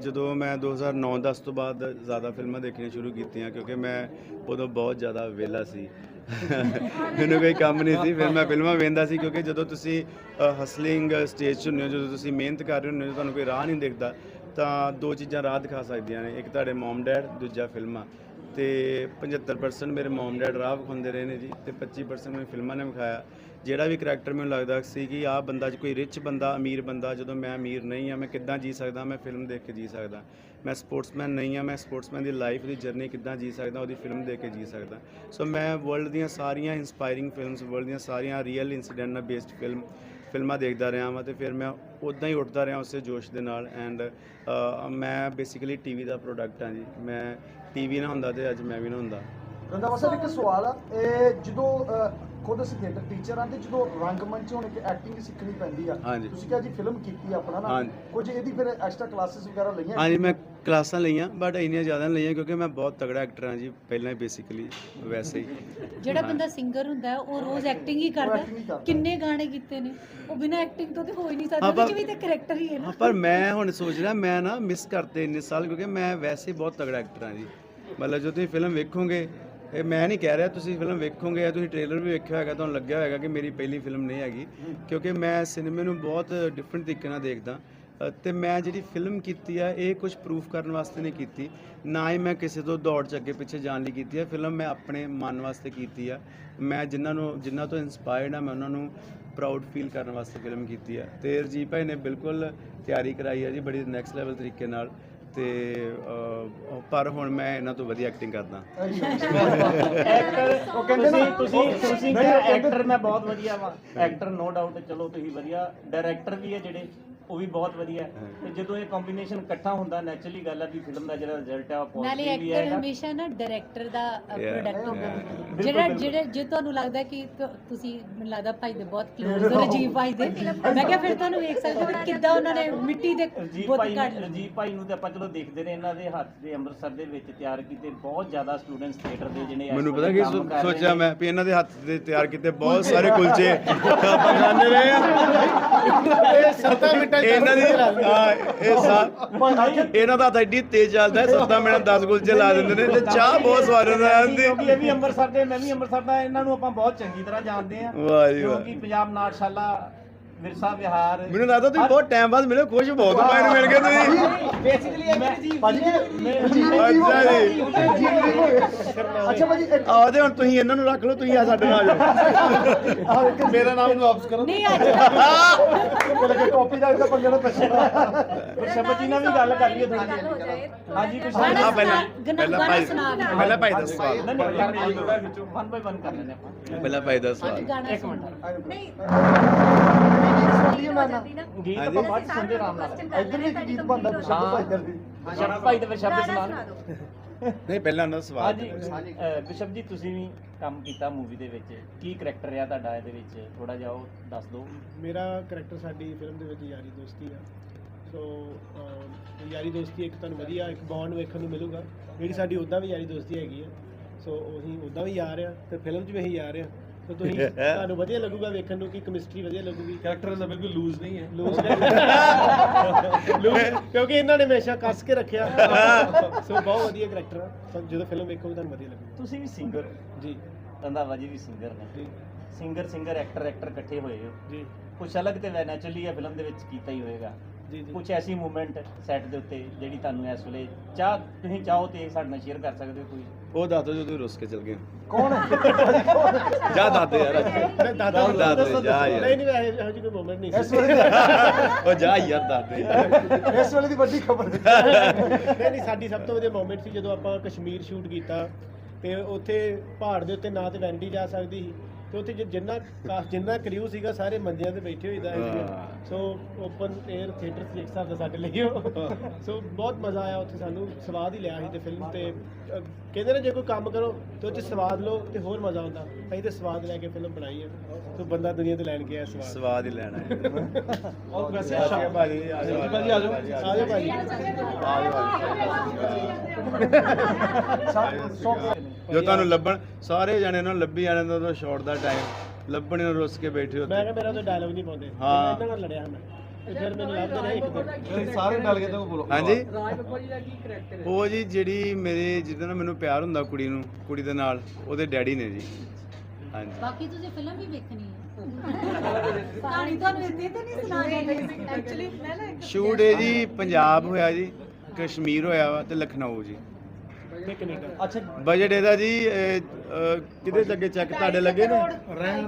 ਜਦੋਂ ਮੈਂ 2009-10 ਤੋਂ ਬਾਅਦ ਜ਼ਿਆਦਾ ਫਿਲਮਾਂ ਦੇਖਣੀਆਂ ਸ਼ੁਰੂ ਕੀਤੀਆਂ, ਕਿਉਂਕਿ ਮੈਂ ਉਦੋਂ ਬਹੁਤ ਜ਼ਿਆਦਾ ਵਿਹਲਾ ਸੀ। ਮੈਨੂੰ ਕੋਈ ਕੰਮ ਨਹੀਂ ਸੀ, ਫਿਰ ਮੈਂ ਫਿਲਮਾਂ ਵੇਖਦਾ ਸੀ, ਕਿਉਂਕਿ ਜਦੋਂ ਤੁਸੀਂ ਹਸਲਿੰਗ ਸਟੇਜ 'ਚ ਹੁੰਦੇ ਹੋ, ਜਦੋਂ ਤੁਸੀਂ ਮਿਹਨਤ ਕਰ ਰਹੇ ਹੁੰਦੇ ਹੋ, ਤੁਹਾਨੂੰ ਕੋਈ ਰਾਹ ਨਹੀਂ ਦਿਖਦਾ, ਤਾਂ ਦੋ ਚੀਜ਼ਾਂ ਰਾਹ ਦਿਖਾ ਸਕਦੀਆਂ ਨੇ। ਇੱਕ ਤੁਹਾਡੇ ਮਮ ਡੈਡ ਦੂਜਾ ਫਿਲਮਾਂ। ਤੇ 75% ਮੇਰੇ ਮਮ ਡੈਡ ਰਾਹ ਵਿਖਾਉਂਦੇ ਰਹੇ ਨੇ ਜੀ, ਤੇ 25% ਮੈਨੂੰ ਫਿਲਮਾਂ ਨੇ ਵਿਖਾਇਆ। ਜਿਹੜਾ ਵੀ ਕਰੈਕਟਰ ਮੈਨੂੰ ਲੱਗਦਾ ਸੀ ਕਿ ਆਹ ਬੰਦਾ ਜੇ ਕੋਈ ਰਿਚ ਬੰਦਾ, ਅਮੀਰ ਬੰਦਾ, ਜਦੋਂ ਮੈਂ ਅਮੀਰ ਨਹੀਂ ਆ ਮੈਂ ਕਿੱਦਾਂ ਜੀ ਸਕਦਾ? ਮੈਂ ਫਿਲਮ ਦੇਖ ਕੇ ਜੀ ਸਕਦਾ। ਮੈਂ ਸਪੋਰਟਸਮੈਨ ਨਹੀਂ ਆ ਮੈਂ ਸਪੋਰਟਸਮੈਨ ਦੀ ਲਾਈਫ ਦੀ ਜਰਨੀ ਕਿੱਦਾਂ ਜੀ ਸਕਦਾ? ਉਹਦੀ ਫਿਲਮ ਦੇਖ ਕੇ ਜੀ ਸਕਦਾ। ਸੋ ਮੈਂ ਵਰਲਡ ਦੀਆਂ ਸਾਰੀਆਂ ਇਨਸਪਾਇਰਿੰਗ ਫਿਲਮਸ ਵਰਲਡ ਦੀਆਂ ਸਾਰੀਆਂ ਰੀਅਲ ਇਨਸੀਡੈਂਟ ਨਾਲ ਬੇਸਡ ਫਿਲਮ ਫਿਲਮਾਂ ਦੇਖਦਾ ਰਿਹਾ ਵਾਂ ਤੇ ਫਿਰ ਮੈਂ ਉਦਾਂ ਹੀ ਉੱਠਦਾ ਰਿਹਾ ਉਸੇ ਜੋਸ਼ ਦੇ ਨਾਲ ਐਂਡ ਮੈਂ ਬੇਸਿਕਲੀ ਟੀਵੀ ਦਾ ਪ੍ਰੋਡਕਟ ਹਾਂ ਜੀ। ਮੈਂ ਟੀਵੀ ਨਾ ਹੁੰਦਾ ਤੇ ਅੱਜ ਮੈਂ ਵੀ ਨਾ ਹੁੰਦਾ। ਰੰਦਾਵਾ ਸਾਹਿਬ, ਇੱਕ ਸਵਾਲ ਆ। ਜਦੋਂ ਖੁਦ ਅਸੀਂ ਥੀਏਟਰ ਟੀਚਰ ਆ ਤੇ ਜਦੋਂ ਰੰਗਮੰਚ ਹੁਣ ਇੱਕ ਐਕਟਿੰਗ ਸਿੱਖਣੀ ਪੈਂਦੀ ਆ ਹਾਂਜੀ। ਤੁਸੀਂ ਕਿਹਾ ਜੀ ਫਿਲਮ ਕੀਤੀ ਆਪਣਾ ਨਾ ਹਾਂਜੀ। ਕੁਝ ਇਹਦੀ ਫਿਰ ਐਕਸਟਰਾ ਕਲਾਸਿਸ ਵਗੈਰਾ ਲਈਆਂ? ਹਾਂਜੀ ਮੈਂ ਕਲਾਸਾਂ ਲਈਆਂ ਬਟ ਇੰਨੀਆਂ ਜ਼ਿਆਦਾ ਨਹੀਂ ਲਈਆਂ ਕਿਉਂਕਿ ਮੈਂ ਬਹੁਤ ਤਗੜਾ ਐਕਟਰ ਹਾਂ ਜੀ ਪਹਿਲਾਂ ਹੀ ਬੇਸਿਕਲੀ ਵੈਸੇ ਹੀ। ਜਿਹੜਾ ਬੰਦਾ ਸਿੰਗਰ ਹੁੰਦਾ ਹੈ, ਉਹ ਰੋਜ਼ ਐਕਟਿੰਗ ਹੀ acting ਹੀ ਕਰਦਾ। ਕਰਦਾ। ਕਿੰਨੇ ਗਾਣੇ ਕੀਤੇ ਨੇ? ਉਹ ਬਿਨਾਂ ਐਕਟਿੰਗ ਤੋਂ ਤੇ ਹੋ ਹੀ ਨਹੀਂ ਹਾਂ, ਸਕਦਾ ਪਰ- ਉਹਦੇ 'ਚ ਵੀ ਤੇ ਕਰੈਕਟਰ ਹੀ ਹੈ ਨਾ। ਹਾਂ ਪਰ ਮੈਂ ਹੁਣ ਸੋਚ ਰਿਹਾ ਮੈਂ ਨਾ ਮਿਸ ਕਰਤੇ ਇੰਨੇ ਸਾਲ ਕਿਉਂਕਿ ਮੈਂ ਵੈਸੇ ਹੀ ਬਹੁਤ ਤਗੜਾ ਐਕਟਰ ਹਾਂ ਜੀ। ਮਤਲਬ ਜੋ ਤੁਸੀਂ ਫਿਲਮ ਵੇਖੋਗੇ ਇਹ ਮੈਂ ਨਹੀਂ ਕਹਿ ਰਿਹਾ ਤੁਸੀਂ ਫਿਲਮ ਵੇਖੋਗੇ ਤੁਸੀਂ ਟ੍ਰੇਲਰ ਵੀ ਵੇਖਿਆ ਹੋਏਗਾ ਤੁਹਾਨੂੰ ਲੱਗਿਆ ਹੋਏਗਾ ਕਿ ਮੇਰੀ ਪਹਿਲੀ ਫਿਲਮ ਨਹੀਂ ਹੈਗੀ ਕਿਉਂਕਿ ਮੈਂ ਸਿਨੇਮੇ ਨੂੰ ਬਹੁਤ ਡਿਫਰੈਂਟ ਤਰੀਕੇ ਨਾਲ ਦੇਖਦਾ। ਅ, ਤੇ ਮੈਂ ਜਿਹੜੀ ਫਿਲਮ ਕੀਤੀ ਆ ਇਹ ਕੁਝ ਪ੍ਰੂਫ ਕਰਨ ਵਾਸਤੇ ਨਹੀਂ ਕੀਤੀ ਨਾ ਹੀ ਮੈਂ ਕਿਸੇ ਤੋਂ ਦੌੜ ਚ ਅੱਗੇ ਪਿੱਛੇ ਜਾਣ ਲਈ ਕੀਤੀ ਆ। ਫਿਲਮ ਮੈਂ ਆਪਣੇ ਮਨ ਵਾਸਤੇ ਕੀਤੀ ਆ। ਮੈਂ ਜਿਨ੍ਹਾਂ ਨੂੰ ਜਿਨ੍ਹਾਂ ਤੋਂ ਇਨਸਪਾਇਰਡ ਆ ਮੈਂ ਉਹਨਾਂ ਨੂੰ ਪ੍ਰਾਊਡ ਫੀਲ ਕਰਨ ਵਾਸਤੇ ਫਿਲਮ ਕੀਤੀ ਆ। ਤੇ ਰਜੀਤ ਭਾਈ ਨੇ ਬਿਲਕੁਲ ਤਿਆਰੀ ਕਰਾਈ ਆ ਜੀ ਬੜੀ ਨੈਕਸਟ ਲੈਵਲ ਤਰੀਕੇ ਨਾਲ। ਤੇ ਪਰ ਹੁਣ ਮੈਂ ਇਹਨਾਂ ਤੋਂ ਵਧੀਆ ਐਕਟਿੰਗ ਕਰਦਾ। ਐਕਟਰ ਉਹ ਕਹਿੰਦੇ ਤੁਸੀਂ ਤੁਸੀਂ ਤੁਸੀਂ ਕਿਹਾ ਐਕਟਰ ਮੈਂ ਬਹੁਤ ਵਧੀਆ ਵਾਂ। ਐਕਟਰ ਨੋ ਡਾਊਟ ਚਲੋ ਤੁਸੀਂ ਵਧੀਆ। ਡਾਇਰੈਕਟਰ ਵੀ ਹੈ ਜਿਹੜੇ। ਉਹ ਵੀ ਬਹੁਤ ਵਧੀਆ ਹੈ। ਤੇ ਜਦੋਂ ਇਹ ਕੰਬੀਨੇਸ਼ਨ ਇਕੱਠਾ ਹੁੰਦਾ ਨੈਚੁਰਲੀ ਗੱਲ ਹੈ ਵੀ ਫਿਲਮ ਦਾ ਜਿਹੜਾ ਰਿਜ਼ਲਟ ਹੈ ਉਹ ਨਾਲੇ ਪੋਜ਼ਿਟਿਵ ਵੀ ਐਕਟਰ ਆਏਗਾ ਹਮੇਸ਼ਾ ਨਾ ਡਾਇਰੈਕਟਰ ਦਾ Yeah, ਪ੍ਰੋਡਕਟ ਹੁੰਦਾ. ਬਿਲਕੁਲ, ਜਿਹੜਾ ਬਿਲਕੁਲ। ਜਿਹੜੇ ਜੇ ਤੁਹਾਨੂੰ ਲੱਗਦਾ ਕਿ ਤੁ- ਤੁਸੀਂ ਮੈਨੂੰ ਲੱਗਦਾ ਭਾਈ ਦੇ ਬਹੁਤ ਕਲੋਜ਼ ਹੋ ਰਜੀਵ ਭਾਈ ਦੇ ਮੈਂ ਕਿਹਾ ਫਿਰ ਤੁਹਾਨੂੰ ਵੇਖ ਸਕਦੇ ਹੋ ਕਿ ਕਿੱਦਾਂ ਉਹਨਾਂ ਨੇ ਮਿੱਟੀ ਦੇ ਰਜੀਵ ਬੁੱਤ ਭਾਈ ਲਏ ਰਜੀਵ ਭਾਈ ਨੂੰ ਤੇ ਆਪਾਂ ਚਲੋ ਦੇਖਦੇ ਨੇ ਇਹਨਾਂ ਦੇ ਹੱਥ ਦੇ ਅੰਮ੍ਰਿਤਸਰ ਦੇ ਵਿੱਚ ਤਿਆਰ ਕੀਤੇ ਬਹੁਤ ਜ਼ਿਆਦਾ ਸਟੂਡੈਂਟਸ ਥੀਏਟਰ ਦੇ ਜਿਹੜੇ ਇਸ ਮੈਨੂੰ ਪਤਾ ਕੀ ਕੰਮ ਸੋ- ਕਰ ਰਹੇ ਸੋਚਿਆ ਨੇ। ਮੈਂ ਵੀ ਇਹਨਾਂ ਦੇ ਹੱਥ ਦੇ ਤਿਆਰ ਕੀਤੇ ਬਹੁਤ ਸਾਰੇ ਕੁਲਚੇ ਆਪਾਂ ਖਾਣੇ ਰਹੇ ਆ ਇਹ 7 ਮਿੰਟਾਂ ਇਹਨਾਂ ਦੀ ਹਾਂ, ਇਹ ਸਾ ਇਹਨਾਂ ਦਾ ਹੱਥ ਐਡੀ ਤੇਜ਼ ਚੱਲਦਾ ਹੈ 7 ਮਿੰਟ 10 ਕੁਲਚੇ ਲਾ ਦਿੰਦੇ ਨੇ ਤੇ ਚਾਹ ਬਹੁਤ ਸਵਾਦ ਹੁੰਦਾ ਕਿਉਂਕਿ ਇਹ ਵੀ ਅੰਮ੍ਰਿਤਸਰ ਦੇ ਮੈਂ ਵੀ ਅੰਮ੍ਰਿਤਸਰ ਦਾ ਇਹਨਾਂ ਨੂੰ ਆਪਾਂ ਬਹੁਤ ਚੰਗੀ ਤਰ੍ਹਾਂ ਜਾਣਦੇ ਆ ਵਾਹ ਜੀ ਵਾਹ। ਕਿਉਂਕਿ ਪੰਜਾਬ ਨਾਟਸ਼ਾਲਾ ਵਿਰਸਾ ਵਿਹਾਰ। ਮੈਨੂੰ ਲੱਗਦਾ ਤੁਸੀਂ ਬਹੁਤ ਟਾਈਮ ਬਾਅਦ ਮਿਲੇ ਖੁਸ਼ ਬਹੁਤ ਪਾਇਨ ਮਿਲ ਗਏ ਤੁਸੀਂ ਬੇਸਿਕਲੀ ਇਹ ਭਾਜੀ ਮੈਂ- ਜੀ ਅੱਛਾ ਜੀ। ਅੱਛਾ ਭਾਜੀ ਇੱਕ ਹੁਣ ਤੁਸੀਂ ਇਹਨਾਂ ਨੂੰ ਰੱਖ ਲਓ ਤੁਸੀਂ ਆ ਸਾਡੇ ਨਾਲ ਆ ਜਾਓ। ਮੇਰਾ ਨਾਮ ਵਾਪਸ ਕਰੋ। ਨਹੀਂ ਅੱਜ ਮੇਰੇ ਕੇ ਕਾਪੀ ਦਾ ਇਹਦਾ ਪੰਗਾ ਨਾ ਪੈਸੇ ਗੁਰਸ਼ਬਦ ਜੀ ਨਾਲ ਵੀ ਗੱਲ ਕਰ ਲਈਏ ਥੋੜੀ ਗੱਲ ਹੋ ਜਾਏ। ਜਿਹੀ ਹਾਂਜੀ ਕੁਝ ਗਾਣਾ ਆ ਪਹਿਲਾਂ ਸੁਣਾ- ਗਾਣਾ- ਪਹਿਲਾਂ ਗਾਣਾ ਭਾਈ ਸੁਣਾ ਦਿਓ। ਪਹਿਲਾਂ ਭਾਈ ਦਾ ਸਵਾਲ। ਨਹੀਂ ਨਹੀਂ ਕਰ ਲਈਏ ਵਨ ਬਾਈ ਵਨ ਕਰ ਲੈਂਦੇ ਆਪਾਂ। ਪਹਿਲਾਂ ਭਾਈ ਦਾ ਅੱਜ ਸਵਾਲ। ਗਾਣਾ ਇੱਕ ਸੁਣਾ। ਮਿੰਟ। ਨਹੀਂ। ਸੁਣੀਏ ਮੈਂ ਨਾ ਗੀਤ ਹਾਂਜੀ। ਆਪਾਂ ਬਾਅਦ ਚ ਸੁਣਦੇ ਆਰਾਮ ਨਾਲ। ਇੱਧਰ ਵੀ ਇੱਕ ਗੀਤ ਬੰਦਾ ਸ਼ਬਦ ਭਾਈ ਇੱਧਰ ਵੀ। ਸ਼ਬਦ ਭਾਈ ਦੇ ਫਿਰ ਸ਼ਬਦ ਗਾਣਾ ਸੁਣਾ ਸੁਣਾ ਦਿਓ। ਨਹੀਂ ਪਹਿਲਾਂ ਉਹਨਾਂ ਦਾ ਸਵਾਲ ਹਾਂਜੀ ਅਹ ਬਿਸ਼ਪ ਜੀ ਤੁਸੀਂ ਵੀ ਕੰਮ ਕੀਤਾ ਮੂਵੀ ਦੇ ਵਿੱਚ। ਕੀ ਕਰੈਕਟਰ ਰਿਹਾ ਤੁਹਾਡਾ ਇਹਦੇ ਵਿੱਚ? ਥੋੜਾ ਜਿਹਾ ਉਹ ਦੱਸ ਦਿਓ। ਮੇਰਾ ਕਰੈਕਟਰ ਸਾਡੀ ਫਿਲਮ ਦੇ ਵਿੱਚ ਯਾਰੀ ਦੋਸਤੀ ਆ। ਸੋ ਯਾਰੀ ਦੋਸਤੀ ਇੱਕ ਤੁਹਾਨੂੰ ਵਧੀਆ ਇੱਕ ਬੌਂਡ ਵੇਖਣ ਨੂੰ ਮਿਲੂਗਾ। ਜਿਹੜੀ ਸਾਡੀ ਉਦਾਂ ਵੀ ਯਾਰੀ ਦੋਸਤੀ ਹੈਗੀ ਆ। ਸੋ ਉਹੀ ਉਦਾਂ ਵੀ ਯਾਰ ਆ ਤੇ ਫਿਲਮ 'ਚ ਵੀ ਅਸੀਂ ਯਾਰ ਆ। ਸੋ ਤੁਸੀਂ ਤੁਹਾਨੂੰ ਵਧੀਆ ਲੱਗੂਗਾ ਵੇਖਣ ਨੂੰ ਕਿ ਕੈਮਿਸਟਰੀ ਵਧੀਆ ਲੱਗੂਗੀ। ਕੈਰੈਕਟਰ ਦਾ ਬਿਲਕੁਲ ਲੂਜ਼ ਨਹੀਂ ਹੈ। ਲੂਜ਼ ਲੂਜ਼ ਕਿਉਂਕਿ ਇਹਨਾਂ ਨੇ ਹਮੇਸ਼ਾ ਕੱਸ ਕੇ ਰੱਖਿਆ। ਸੋ ਬਹੁਤ ਵਧੀਆ ਕਰੈਕਟਰ ਆ। ਸੋ ਜਦੋਂ ਫਿਲਮ ਵੇਖੋਗੇ ਤੁਹਾਨੂੰ ਵਧੀਆ ਲੱਗੂਗਾ। ਤੁਸੀਂ ਵੀ ਸਿੰਗਰ ਜੀ। ਰੰਧਾਵਾ ਜੀ ਵੀ ਸਿੰਗਰ ਨੇ। ਜੀ। ਸਿੰਗਰ ਸਿੰਗਰ ਐਕਟਰ ਐਕਟਰ ਇਕੱਠੇ ਹੋਏ ਹੋ। ਜੀ। ਕੁਛ ਅਲੱਗ ਤੇ ਨੈਚੁਰਲੀ ਹੈ ਫਿਲਮ ਦੇ ਵਿੱਚ ਕੀਤਾ ਹੀ ਹੋਏਗਾ। ਜੀ ਜੀ ਕੁਛ ਐਸੀ ਮੂਵਮੈਂਟ ਸੈੱਟ ਦੇ ਉੱਤੇ ਜਿਹੜੀ ਤੁਹਾਨੂੰ ਇਸ ਵੇਲੇ ਚਾਹ ਤੁਸੀਂ ਚਾਹੋ ਤੇ ਸਾਡੇ ਨਾਲ ਸ਼ੇਅਰ ਕਰ ਸਕਦੇ ਹੋ ਕੋਈ? ਉਹ ਦੱਸ ਦਿਓ ਜਦੋਂ ਤੁਸੀਂ ਰੁੱਸ ਕੇ ਚਲ ਗਏ। ਕੌਣ? ਜਾ ਦੱਸ ਦੇ ਯਾਰ। ਮੈਂ ਦਾਦਾ ਦੱਸ ਦੱਸ ਦੇ, ਜਾ ਯਾਰ। ਨਹੀਂ ਨਹੀਂ ਇਹੋ ਜਿਹੀ ਕੋਈ ਮੂਮੈਂਟ ਨਹੀਂ ਇਸ ਵੇਲੇ ਉਹ ਜਾ ਯਾਰ ਦੱਸ ਦੇ। ਇਸ ਵੇਲੇ ਦੀ ਵੱਡੀ ਖਬਰ। ਨਹੀਂ ਨਹੀਂ ਸਾਡੀ ਸਭ ਤੋਂ ਵਧੀਆ ਮੂਮੈਂਟ ਸੀ ਜਦੋਂ ਆਪਾਂ ਕਸ਼ਮੀਰ ਸ਼ੂਟ ਕੀਤਾ ਤੇ ਉੱਥੇ ਪਹਾੜ ਦੇ ਉੱਤੇ ਨਾ ਤੇ ਵੈਂਡੀ ਜਾ ਸਕਦੀ ਸੀ। ਤੇ ਉੱਥੇ ਜਿ- ਜਿੰਨਾ ਕਾਸ ਜਿੰਨਾ ਕਰਿਊ ਸੀਗਾ ਸਾਰੇ ਮੰਜਿਆਂ ਤੇ ਬੈਠੇ ਹੋਈਦਾ ਹਾਂ। ਸੋ ਓਪਨ 에ਅਰ ਥੀਏਟਰ ਸੀ ਇੱਕ ਹਿਸਾਬ ਦਾ ਸਾਡੇ ਲਈ ਉਹ। ਸੋ ਬਹੁਤ ਮਜ਼ਾ ਆਇਆ ਉੱਥੇ ਸਾਨੂੰ ਸਵਾਦ ਹੀ ਲਿਆ ਸੀ ਤੇ ਫਿਲਮ ਤੇ। ਅ, ਕਹਿੰਦੇ ਨੇ ਜੇ ਕੋਈ ਕੰਮ ਕਰੋ ਤੇ ਉਹ 'ਚ ਸਵਾਦ ਲਓ ਤੇ ਹੋਰ ਮਜ਼ਾ ਆਉਂਦਾ। ਅਸੀਂ ਤੇ ਸਵਾਦ ਲੈ ਕੇ ਫਿਲਮ ਬਣਾਈ ਹੈ ਸੋ ਬੰਦਾ ਦੁਨੀਆ ਤੇ ਲੈਣ ਗਿਆ ਸਵਾਦ। ਸਵਾਦ ਹੀ ਲੈਣਾ ਹੈ। ਉਹ ਵੈਸੇ ਆ ਜਾਓ ਭਾਜੀ ਆ ਜਾਓ ਭਾਜੀ, ਆ ਜਾਓ। ਆ ਜਾਓ ਭਾਈ ਜੋ ਤੁਹਾਨੂੰ ਲੱਭਣ ਸਾਰੇ ਜਣੇ ਨੂੰ ਲੱਭੀ ਜਾਣੇ ਦਾ ਤਾਂ ਸ਼ਾਰਟ ਦਾ ਟਾਈਮ ਲੱਭਣੇ ਨੂੰ ਰੁੱਸ ਕੇ ਬੈਠੇ ਮੈਂ ਉੱਤੇ ਕਿਹਾ ਮੇਰਾ ਤਾਂ ਡਾਇਲੌਗ ਨਹੀਂ ਪਾਉਂਦੇ। ਹਾਂ। ਮੈਂ ਇਹਨਾਂ ਨਾਲ ਲੜਿਆ ਮੈਂ। ਫਿਰ ਮੈਨੂੰ ਲੱਭਦੇ ਰਹੇ ਇੱਕ ਦਿਨ। ਸਾਰੇ ਡਲ ਗਏ ਤਾਂ ਉਹ ਬੋਲੋ। ਹਾਂਜੀ। ਰਾਜ ਬੱਬਰ ਜੀ ਦਾ ਕੀ ਕਰੈਕਟਰ ਹੈ? ਉਹ ਜੀ ਜਿਹੜੀ ਮੇਰੇ ਜਿਹਦੇ ਨਾਲ ਮੈਨੂੰ ਪਿਆਰ ਹੁੰਦਾ ਕੁੜੀ ਨੂੰ ਕੁੜੀ ਦੇ ਨਾਲ ਉਹਦੇ ਡੈਡੀ ਨੇ ਜੀ। ਹਾਂਜੀ। ਬਾਕੀ ਤੁਸੀਂ ਫਿਲਮ ਵੀ ਵੇਖਣੀ ਹੈ। ਕਹਾਣੀ ਤੁਹਾਨੂੰ ਇੱਥੇ ਤੇ ਨਹੀਂ ਸੁਣਾਣੀ ਐਕਚੁਅਲੀ ਮੈਂ ਨਾ ਇੱਕ ਸ਼ੂਟ ਹੈ ਜੀ ਪੰਜਾਬ ਹੋਇਆ ਜੀ ਕਸ਼ਮੀਰ ਹੋਇਆ ਵਾ ਤੇ ਲਖਨਊ ਜੀ। ਤੇ ਕੈਨੇਡਾ ਅੱਛਾ। ਬਜਟ ਇਹਦਾ ਜੀ ਅਹ, ਅਹ, ਕਿਹਦੇ ਚ ਅੱਗੇ ਚੈੱਕ ਤੁਹਾਡੇ ਲੱਗੇ ਨੇ?